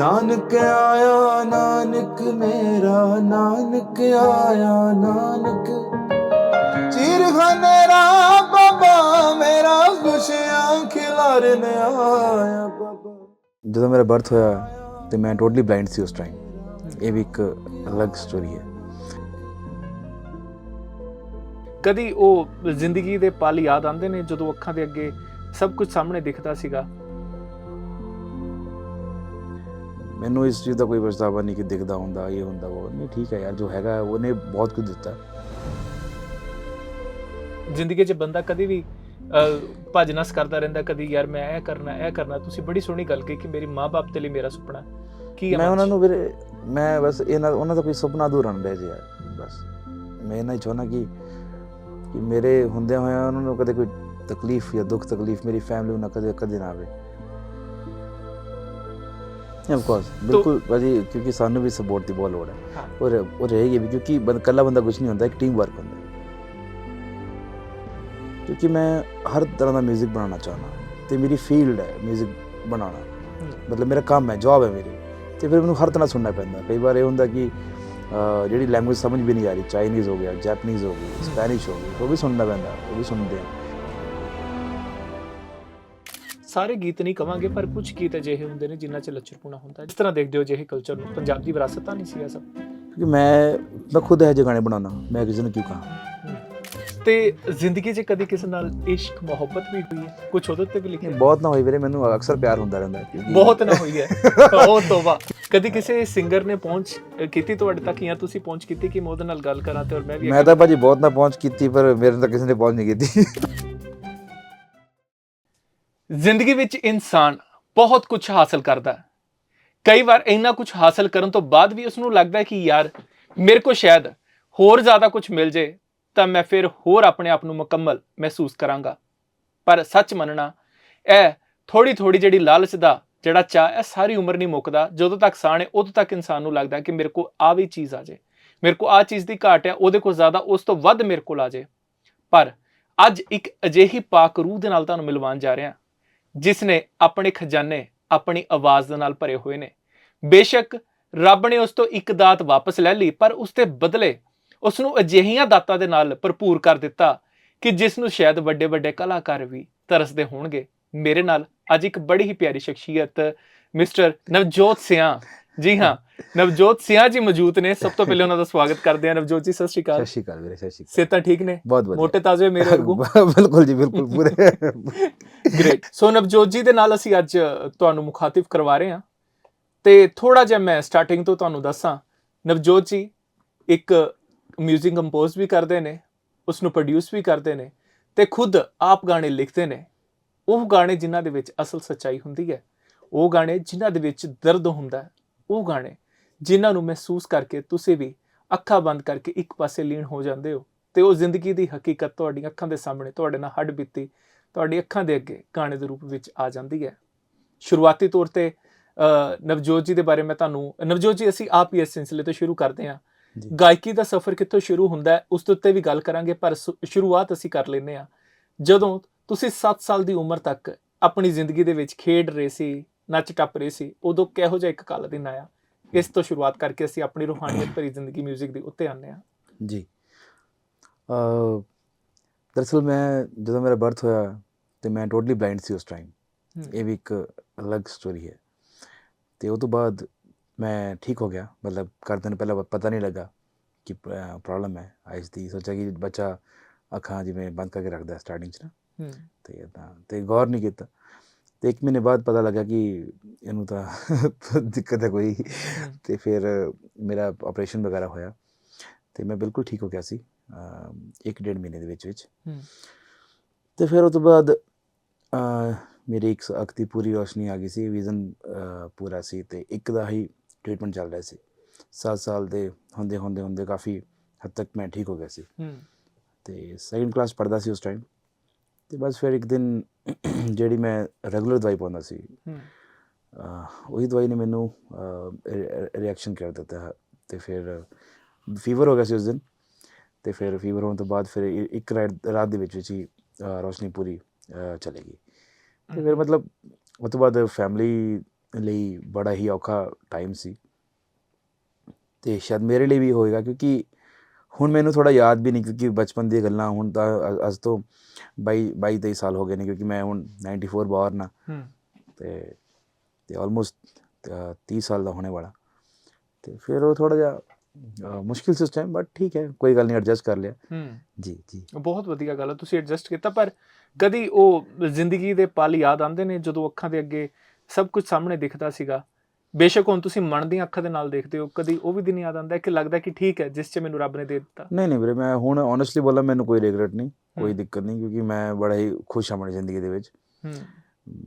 ਨਾਨਕ ਆਇਆ, ਨਾਨਕ ਮੇਰਾ, ਨਾਨਕ ਆਇਆ, ਨਾਨਕ। ਚੀਰ ਹਨੇਰਾ ਬਾਬਾ, ਮੇਰਾ ਖੁਸ਼ੀਆਂ ਖਿਲਾਰਨ ਆਇਆ ਬਾਬਾ। ਜਦੋਂ ਮੇਰਾ ਬਰਥ ਹੋਇਆ ਤੇ ਮੈਂ ਟੋਟਲੀ ਬਲਾਈਂਡ ਸੀ ਉਸ ਟਾਈਮ ਇਹ ਵੀ ਇੱਕ ਅਲੱਗ ਸਟੋਰੀ ਹੈ। ਕਦੀ ਉਹ ਜ਼ਿੰਦਗੀ ਦੇ ਪਲ ਯਾਦ ਆਉਂਦੇ ਨੇ ਜਦੋਂ ਅੱਖਾਂ ਦੇ ਅੱਗੇ ਸਭ ਕੁਝ ਸਾਹਮਣੇ ਦਿਖਦਾ ਸੀਗਾ? ਮੈਨੂੰ ਇਸ ਚੀਜ਼ ਦਾ ਕੋਈ ਪਛਤਾਵਾ ਨਹੀਂ ਕਿ ਦਿਖਦਾ ਹੁੰਦਾ ਇਹ ਹੁੰਦਾ ਉਹ ਨਹੀਂ ਠੀਕ ਹੈ ਯਾਰ ਜੋ ਹੈਗਾ ਉਹਨੇ ਬਹੁਤ ਕੁਝ ਦਿੱਤਾ। ਜ਼ਿੰਦਗੀ 'ਚ ਬੰਦਾ ਕਦੀ ਵੀ ਭੱਜ ਨਸ ਕਰਦਾ ਰਹਿੰਦਾ ਕਦੀ ਯਾਰ ਮੈਂ ਇਹ ਕਰਨਾ ਇਹ ਕਰਨਾ। ਤੁਸੀਂ ਬੜੀ ਸੋਹਣੀ ਗੱਲ ਕਹੀ ਕਿ ਮੇਰੀ ਮਾਂ-ਬਾਪ ਤੇ ਲਈ ਮੇਰਾ ਸੁਪਨਾ। ਕੀ ਹੈ ਮੈਂ? ਉਹਨਾਂ ਨੂੰ ਵੀਰੇ ਮੈਂ ਬਸ ਇਹਨਾਂ ਉਹਨਾਂ ਦਾ ਕੋਈ ਸੁਪਨਾ ਅਧੂਰਾ ਨਾ ਰਹਿ ਜਾਏ ਯਾਰ ਬਸ। ਮੈਂ ਇਹਨਾਂ ਹੀ ਚਾਹੁੰਦਾ ਕਿ ਕਿ ਮੇਰੇ ਹੁੰਦਿਆਂ ਹੋਇਆਂ ਉਹਨਾਂ ਨੂੰ ਕਦੇ ਕੋਈ ਤਕਲੀਫ ਜਾਂ ਦੁੱਖ ਤਕਲੀਫ ਮੇਰੀ ਫੈਮਿਲੀ ਨੂੰ ਨਾ ਕਦੇ ਕਦੇ ਨਾ ਆਵੇ। ਆਫ ਕੋਰਸ ਬਿਲਕੁਲ ਭਾਜੀ ਕਿਉਂਕਿ ਸਾਨੂੰ ਵੀ ਸਪੋਰਟ ਦੀ ਬਹੁਤ ਲੋੜ ਹੈ ਹਾਂ। ਔਰ ਉਹ ਰਹੇਗੀ ਵੀ ਕਿਉਂਕਿ ਬੰਦ ਕੱਲਾ ਬੰਦਾ ਕੁਝ ਨਹੀਂ ਹੁੰਦਾ ਇੱਕ ਟੀਮ ਵਰਕ ਹੁੰਦਾ ਹੈ। ਕਿਉਂਕਿ ਮੈਂ ਹਰ ਤਰ੍ਹਾਂ ਦਾ 뮤직 ਬਣਾਉਣਾ ਚਾਹੁੰਦਾ ਤੇ ਮੇਰੀ ਫੀਲਡ ਹੈ 뮤직 ਬਣਾਉਣਾ ਹਮ। ਮਤਲਬ ਮੇਰਾ ਕੰਮ ਹੈ ਜੌਬ ਹੈ ਮੇਰੀ ਤੇ ਫਿਰ ਮੈਨੂੰ ਹਰ ਤਰ੍ਹਾਂ ਸੁਣਨਾ ਪੈਂਦਾ ਕਈ ਵਾਰ ਇਹ ਹੁੰਦਾ ਕਿ ਅਹ, ਜਿਹੜੀ ਲੈਂਗੁਏਜ ਸਮਝ ਵੀ ਨਹੀਂ ਆ ਰਹੀ ਚਾਈਨੀਜ਼ ਹੋ ਗਿਆ ਜੈਪਨੀਜ਼ ਹੋ ਗਈ ਸਪੈਨਿਸ਼ ਹੋ ਗਈ ਉਹ ਵੀ ਸੁਣਨਾ ਪੈਂਦਾ ਉਹ ਵੀ ਸੁਣਦੇ ਆ ਸਾਰੇ ਗੀਤ ਨਹੀਂ ਕਵਾਂਗੇ ਪਰ ਕੁਝ ਗੀਤ ਅਜਿਹੇ ਹੁੰਦੇ ਨੇ ਜਿਨ੍ਹਾਂ 'ਚ ਲੱਚਰਪੁਣਾ ਹੁੰਦਾ। ਜਿਸ ਤਰ੍ਹਾਂ ਦੇਖਦੇ ਹੋ ਜਿਹੇ ਕਲਚਰ ਨੂੰ ਪੰਜਾਬ ਦੀ ਵਿਰਾਸਤ ਤਾਂ ਨਹੀਂ ਸੀ ਇਹ ਸਭ। ਕਿਉਂਕਿ ਮੈਂ ਮੈਂ ਖੁਦ ਇਹ ਜਿਹੇ ਗਾਣੇ ਬਣਾਉਣਾ ਮੈਂ ਕਿਸੇ ਨੂੰ ਕਿਉਂ ਕਹਾਂ। ਤੇ ਜ਼ਿੰਦਗੀ 'ਚ ਕਦੀ ਕਿਸੇ ਨਾਲ ਇਸ਼ਕ ਮੁਹੱਬਤ ਵੀ ਹੋਈ ਹੈ? ਕੁਝ ਉਹਦੇ ਤੇ ਵੀ ਲਿਖਿਆ? ਬਹੁਤ ਨਾ ਹੋਈ ਵੀਰੇ ਮੈਨੂੰ ਅਕਸਰ ਪਿਆਰ ਹੁੰਦਾ ਰਹਿੰਦਾ ਬਹੁਤ ਨਾ ਹੋਈ ਹੈ। ਉਹ ਤੋਬਾ ਕਦੀ ਕਿਸੇ ਸਿੰਗਰ ਨੇ ਪਹੁੰਚ ਕੀਤੀ ਤੁਹਾਡੇ ਤੱਕ ਜਾਂ ਤੁਸੀਂ ਪਹੁੰਚ ਕੀਤੀ ਕਿ ਮੈਂ ਉਹਦੇ ਨਾਲ ਗੱਲ ਕਰਾਂ ਤੇ ਔਰ ਮੈਂ ਵੀ ਮੈਂ ਤਾਂ ਭਾਜੀ ਬਹੁਤ ਨਾ ਪਹੁੰਚ ਕੀਤੀ ਪਰ ਮੇਰੇ ਤਾਂ ਕਿਸੇ ਨੇ ਪਹੁੰਚ ਨਹੀਂ ਕੀਤੀ। ਜ਼ਿੰਦਗੀ ਵਿੱਚ ਇਨਸਾਨ ਬਹੁਤ ਕੁਝ ਹਾਸਲ ਕਰਦਾ ਹੈ। ਕਈ ਵਾਰ ਇੰਨਾ ਕੁਝ ਹਾਸਲ ਕਰਨ ਤੋਂ ਬਾਅਦ ਵੀ ਉਸ ਨੂੰ ਲੱਗਦਾ ਹੈ ਕਿ ਯਾਰ, ਮੇਰੇ ਕੋਲ ਸ਼ਾਇਦ ਹੋਰ ਜ਼ਿਆਦਾ ਕੁਝ ਮਿਲ ਜੇ, ਤਾਂ ਮੈਂ ਫਿਰ ਹੋਰ ਆਪਣੇ ਆਪ ਨੂੰ ਮੁਕੰਮਲ ਮਹਿਸੂਸ ਕਰਾਂਗਾ। ਪਰ ਸੱਚ ਮੰਨਣਾ, ਇਹ ਥੋੜੀ ਥੋੜੀ ਜਿਹੜੀ ਲਾਲਚ ਦਾ ਜਿਹੜਾ ਚਾਹ ਇਹ ਸਾਰੀ ਉਮਰ ਨਹੀਂ ਮੁੱਕਦਾ। ਜਦੋਂ ਤੱਕ ਸਾਹ ਉਦੋਂ ਤੱਕ ਇਨਸਾਨ ਨੂੰ ਲੱਗਦਾ ਕਿ ਮੇਰੇ ਕੋਲ ਆ ਵੀ ਚੀਜ਼ ਆ ਜੇ। ਮੇਰੇ ਕੋਲ ਆ ਚੀਜ਼ ਦੀ ਘਾਟ ਹੈ, ਉਹਦੇ ਕੋਲ ਜ਼ਿਆਦਾ, ਉਸ ਤੋਂ ਵੱਧ ਮੇਰੇ ਕੋਲ ਆ ਜੇ। ਪਰ ਅੱਜ ਇੱਕ ਅਜਿਹੀ ਪਾਕ ਰੂਹ ਦੇ ਨਾਲ ਤੁਹਾਨੂੰ ਮਿਲਵਾਉਣ ਜਾ ਰਿਹਾ। ਜਿਸ ਨੇ ਆਪਣੇ ਖਜ਼ਾਨੇ, ਆਪਣੀ ਆਵਾਜ਼ ਦੇ ਨਾਲ ਭਰੇ ਹੋਏ ਨੇ। ਬੇਸ਼ੱਕ ਰੱਬ ਨੇ ਉਸ ਤੋਂ ਇੱਕ ਦਾਤ ਵਾਪਸ ਲੈ ਲਈ, ਪਰ ਉਸ ਦੇ ਬਦਲੇ ਉਸ ਨੂੰ ਅਜਿਹੀਆਂ ਦਾਤਾਂ ਦੇ ਨਾਲ ਭਰਪੂਰ ਕਰ ਦਿੱਤਾ ਕਿ ਜਿਸ ਨੂੰ ਸ਼ਾਇਦ ਵੱਡੇ ਵੱਡੇ ਕਲਾਕਾਰ ਵੀ ਤਰਸਦੇ ਹੋਣਗੇ। ਮੇਰੇ ਨਾਲ ਅੱਜ ਇੱਕ ਬੜੀ ਹੀ ਪਿਆਰੀ ਸ਼ਖਸੀਅਤ ਮਿਸਟਰ ਨਵਜੋਤ ਸਿਆਂ। ਜੀ ਹਾਂ ਨਵਜੋਤ ਸਿਆਂ ਜੀ ਮੌਜੂਦ ਨੇ। ਸਭ ਤੋਂ ਪਹਿਲੇ ਉਹਨਾਂ ਦਾ ਸਵਾਗਤ ਕਰਦੇ ਹਾਂ। ਨਵਜੋਤ ਜੀ ਸਤਿ ਸ਼੍ਰੀ ਸਤਿ ਅਕਾਲ ਸ਼੍ਰੀ ਅਕਾਲ ਵੀਰੇ ਸਤਿ ਸ਼੍ਰੀ ਸਿਹਤਾਂ ਠੀਕ ਨੇ? ਅਕਾਲ ਬਹੁਤ ਵਧੀਆ। ਮੋਟੇ ਤਾਜ਼ੇ ਮੇਰੇ ਵਰਗੂ ਬਿਲਕੁਲ ਜੀ ਬਿਲਕੁਲ ਪੂਰੇ। ਗ੍ਰੇਟ ਸੋ ਨਵਜੋਤ ਜੀ ਦੇ ਨਾਲ ਅਸੀਂ ਅੱਜ ਤੁਹਾਨੂੰ ਮੁਖਾਤਿਬ ਕਰਵਾ ਰਹੇ ਹਾਂ। ਤੇ ਥੋੜਾ ਜਿਹਾ ਮੈਂ ਸਟਾਰਟਿੰਗ ਤੋਂ ਤੁਹਾਨੂੰ ਦੱਸਾਂ। ਨਵਜੋਤ ਜੀ ਇੱਕ 뮤직 ਕੰਪੋਜ਼ ਵੀ ਕਰਦੇ ਨੇ ਉਸ ਨੂੰ ਪ੍ਰੋਡਿਊਸ ਵੀ ਕਰਦੇ ਨੇ ਤੇ ਖੁਦ ਆਪ ਗਾਣੇ ਲਿਖਦੇ ਨੇ। ਉਹ ਗਾਣੇ ਜਿਨ੍ਹਾਂ ਦੇ ਵਿੱਚ ਅਸਲ ਸੱਚਾਈ ਹੁੰਦੀ ਹੈ ਉਹ ਗਾਣੇ ਜਿਨ੍ਹਾਂ ਦੇ ਵਿੱਚ ਦਰਦ ਹੁੰਦਾ ਹੈ ਉਹ ਗਾਣੇ ਜਿਨ੍ਹਾਂ ਨੂੰ ਮਹਿਸੂਸ ਕਰਕੇ ਤੁਸੀਂ ਵੀ ਅੱਖਾਂ ਬੰਦ ਕਰਕੇ ਇੱਕ ਪਾਸੇ ਲੀਨ ਹੋ ਜਾਂਦੇ ਹੋ ਤੇ ਉਹ ਜ਼ਿੰਦਗੀ ਦੀ ਹਕੀਕਤ ਤੁਹਾਡੀਆਂ ਅੱਖਾਂ ਦੇ ਸਾਹਮਣੇ ਤੁਹਾਡੇ ਨਾਲ ਹੱਡ ਬੀਤੀ ਤੁਹਾਡੀ ਅੱਖਾਂ ਦੇ ਅੱਗੇ ਗਾਣੇ ਦੇ ਰੂਪ ਵਿੱਚ ਆ ਜਾਂਦੀ ਹੈ। ਸ਼ੁਰੂਆਤੀ ਤੌਰ ਤੇ ਨਵਜੋਤ ਜੀ ਦੇ ਬਾਰੇ ਮੈਂ ਤੁਹਾਨੂੰ ਨਵਜੋਤ ਜੀ ਅਸੀਂ ਆਪ ਹੀ ਇਸ ਸਿਲਸਿਲੇ ਤੋਂ ਸ਼ੁਰੂ ਕਰਦੇ ਹਾਂ। ਗਾਇਕੀ ਦਾ ਸਫ਼ਰ ਕਿੱਥੋਂ ਸ਼ੁਰੂ ਹੁੰਦਾ ਹੈ ਉਸ ਦੇ ਉੱਤੇ ਵੀ ਗੱਲ ਕਰਾਂਗੇ ਪਰ ਸ਼ੁਰੂਆਤ ਅਸੀਂ ਕਰ ਲੈਂਦੇ ਹਾਂ। ਜਦੋਂ ਤੁਸੀਂ 7 ਸਾਲ ਦੀ ਉਮਰ ਤੱਕ ਆਪਣੀ ਜ਼ਿੰਦਗੀ ਦੇ ਵਿੱਚ ਖੇਡ ਰਹੇ ਸੀ ਨੱਚ ਟੱਪ ਰਹੇ ਸੀ ਉਦੋਂ ਕਿਹੋ ਜਿਹਾ ਇੱਕ ਕਾਲਾ ਦਿਨ ਆਇਆ? ਇਸ ਤੋਂ ਸ਼ੁਰੂਆਤ ਕਰਕੇ ਅਸੀਂ ਆਪਣੀ ਰੂਹਾਨੀਅਤ ਭਰੀ ਜ਼ਿੰਦਗੀ 뮤직 ਦੀ ਉੱਤੇ ਆਉਂਦੇ ਹਾਂ। ਜੀ। ਅ ਦਰਅਸਲ ਮੈਂ ਜਦੋਂ ਮੇਰਾ ਬਰਥ ਹੋਇਆ ਤੇ ਮੈਂ ਟੋਟਲੀ ਬਲਾਈਂਡ ਸੀ ਉਸ ਟਾਈਮ। ਇਹ ਵੀ ਇੱਕ ਅਲੱਗ ਸਟੋਰੀ ਹੈ। ਤੇ ਉਹ ਤੋਂ ਬਾਅਦ ਮੈਂ ਠੀਕ ਹੋ ਗਿਆ ਮਤਲਬ ਕਰਦੇ ਨੂੰ ਪਹਿਲਾਂ ਪਤਾ ਨਹੀਂ ਲੱਗਾ ਕਿ ਪ੍ਰੋਬਲਮ ਹੈ। ਆਈਸ ਦੀ ਸੋਚਿਆ ਕਿ ਬੱਚਾ ਅੱਖਾਂ ਜਿਵੇਂ ਬੰਦ ਕਰਕੇ ਰੱਖਦਾ ਸਟਾਰਟਿੰਗ 'ਚ ਨਾ। ਤੇ ਤਾਂ ਤੇ ਗੌਰ ਨਹੀਂ ਕੀਤਾ। ਤੇ ਇੱਕ ਮਹੀਨੇ ਬਾਅਦ ਪਤਾ ਲੱਗਾ ਕਿ ਇਹਨੂੰ ਤਾਂ ਦਿੱਕਤ ਹੈ ਕੋਈ। ਤੇ ਫਿਰ ਮੇਰਾ ਆਪਰੇਸ਼ਨ ਵਗੈਰਾ ਹੋਇਆ ਤੇ ਮੈਂ ਬਿਲਕੁਲ ਠੀਕ ਹੋ ਗਿਆ ਸੀ ਅਮ ਇੱਕ ਡੇਢ ਮਹੀਨੇ ਦੇ ਵਿੱਚ ਵਿੱਚ। ਤੇ ਫਿਰ ਉਹ ਤੋਂ ਬਾਅਦ ਮੇਰੀ ਇੱਕ ਅੱਖ ਦੀ ਪੂਰੀ ਰੋਸ਼ਨੀ ਆ ਗਈ ਸੀ ਵਿਜ਼ਨ ਪੂਰਾ ਸੀ ਤੇ ਇੱਕ ਦਾ ਹੀ ਟ੍ਰੀਟਮੈਂਟ ਚੱਲ ਰਿਹਾ ਸੀ। 7 ਸਾਲ ਦੇ ਹੁੰਦੇ ਹੁੰਦੇ ਹੁੰਦੇ ਕਾਫੀ ਹੱਦ ਤੱਕ ਮੈਂ ਠੀਕ ਹੋ ਗਿਆ ਸੀ। ਤੇ ਸੈਕੰਡ ਕਲਾਸ ਪੜ੍ਹਦਾ ਸੀ ਉਸ ਟਾਈਮ ਤੇ ਬਸ ਫਿਰ ਇੱਕ ਦਿਨ ਜਿਹੜੀ ਮੈਂ ਰੈਗੂਲਰ ਦਵਾਈ ਪਾਉਂਦਾ ਸੀ ਉਹੀ ਦਵਾਈ ਨੇ ਮੈਨੂੰ ਰਿਐਕਸ਼ਨ ਕਰ ਦਿੱਤਾ ਤੇ ਫਿਰ ਫੀਵਰ ਹੋ ਗਿਆ ਸੀ ਉਸ ਦਿਨ ਤੇ ਫਿਰ ਫੀਵਰ ਹੋਣ ਤੋਂ ਬਾਅਦ ਫਿਰ ਇੱਕ ਰਾਤ ਦੇ ਵਿੱਚ ਵਿੱਚ ਹੀ ਰੋਸ਼ਨੀ ਪੂਰੀ ਚਲੇ ਗਈ ਤੇ ਫਿਰ ਮਤਲਬ ਉਹ ਤੋਂ ਬਾਅਦ ਫੈਮਿਲੀ ਲਈ ਬੜਾ ਹੀ ਔਖਾ ਟਾਈਮ ਸੀ ਤੇ ਸ਼ਾਇਦ ਮੇਰੇ ਲਈ ਵੀ ਹੋਏਗਾ ਕਿਉਂਕਿ ਹੁਣ ਮੈਨੂੰ ਥੋੜਾ ਯਾਦ ਵੀ ਨਹੀਂ ਕਿਉਂਕਿ ਬਚਪਨ ਦੀਆਂ ਗੱਲਾਂ ਹੁਣ ਤਾਂ ਅੱਜ ਤੋਂ 22 22 23 ਸਾਲ ਹੋ ਗਏ ਨੇ ਕਿਉਂਕਿ ਮੈਂ ਹੁਣ 94 ਬਾਰਨ ਆ ਤੇ ਤੇ ਆਲਮੋਸਟ 30 ਸਾਲ ਦਾ ਹੋਣੇ ਵਾਲਾ। ਤੇ ਫਿਰ ਉਹ ਥੋੜਾ ਜਿਹਾ ਮੁਸ਼ਕਿਲ ਸੀ ਉਸ ਟਾਈਮ ਬਟ ਠੀਕ ਹੈ ਕੋਈ ਗੱਲ ਨਹੀਂ ਐਡਜਸਟ ਕਰ ਲਿਆ। ਜੀ ਜੀ। ਬਹੁਤ ਵਧੀਆ ਗੱਲ ਹੈ ਤੁਸੀਂ ਐਡਜਸਟ ਕੀਤਾ ਪਰ ਕਦੀ ਉਹ ਜ਼ਿੰਦਗੀ ਦੇ ਪਲ ਯਾਦ ਆਉਂਦੇ ਨੇ ਜਦੋਂ ਅੱਖਾਂ ਦੇ ਅੱਗੇ ਸਭ ਕੁਝ ਸਾਹਮਣੇ ਦਿਖਦਾ ਸੀਗਾ? ਬੇਸ਼ੱਕ ਹੁਣ ਤੁਸੀਂ ਮਨ ਦੀਆਂ ਅੱਖਾਂ ਦੇ ਨਾਲ ਦੇਖਦੇ ਹੋ ਕਦੀ ਉਹ ਵੀ ਦਿਨ ਯਾਦ ਆਉਂਦਾ ਹੈ ਕਿ ਲੱਗਦਾ ਕਿ ਠੀਕ ਹੈ ਜਿਸ 'ਚ ਮੈਨੂੰ ਰੱਬ ਨੇ ਦੇ ਦਿੱਤਾ ਨਹੀਂ ਨਹੀਂ ਵੀਰੇ ਮੈਂ ਹੁਣ ਓਨੈਸਟਲੀ ਬੋਲਾਂ ਮੈਨੂੰ ਕੋਈ ਰਿਗਰਟ ਨਹੀਂ ਕੋਈ ਹੂੰ। ਦਿੱਕਤ ਨਹੀਂ ਕਿਉਂਕਿ ਮੈਂ ਬੜਾ ਹੀ ਖੁਸ਼ ਹਾਂ ਆਪਣੀ ਜ਼ਿੰਦਗੀ ਦੇ ਵਿੱਚ ਹੂੰ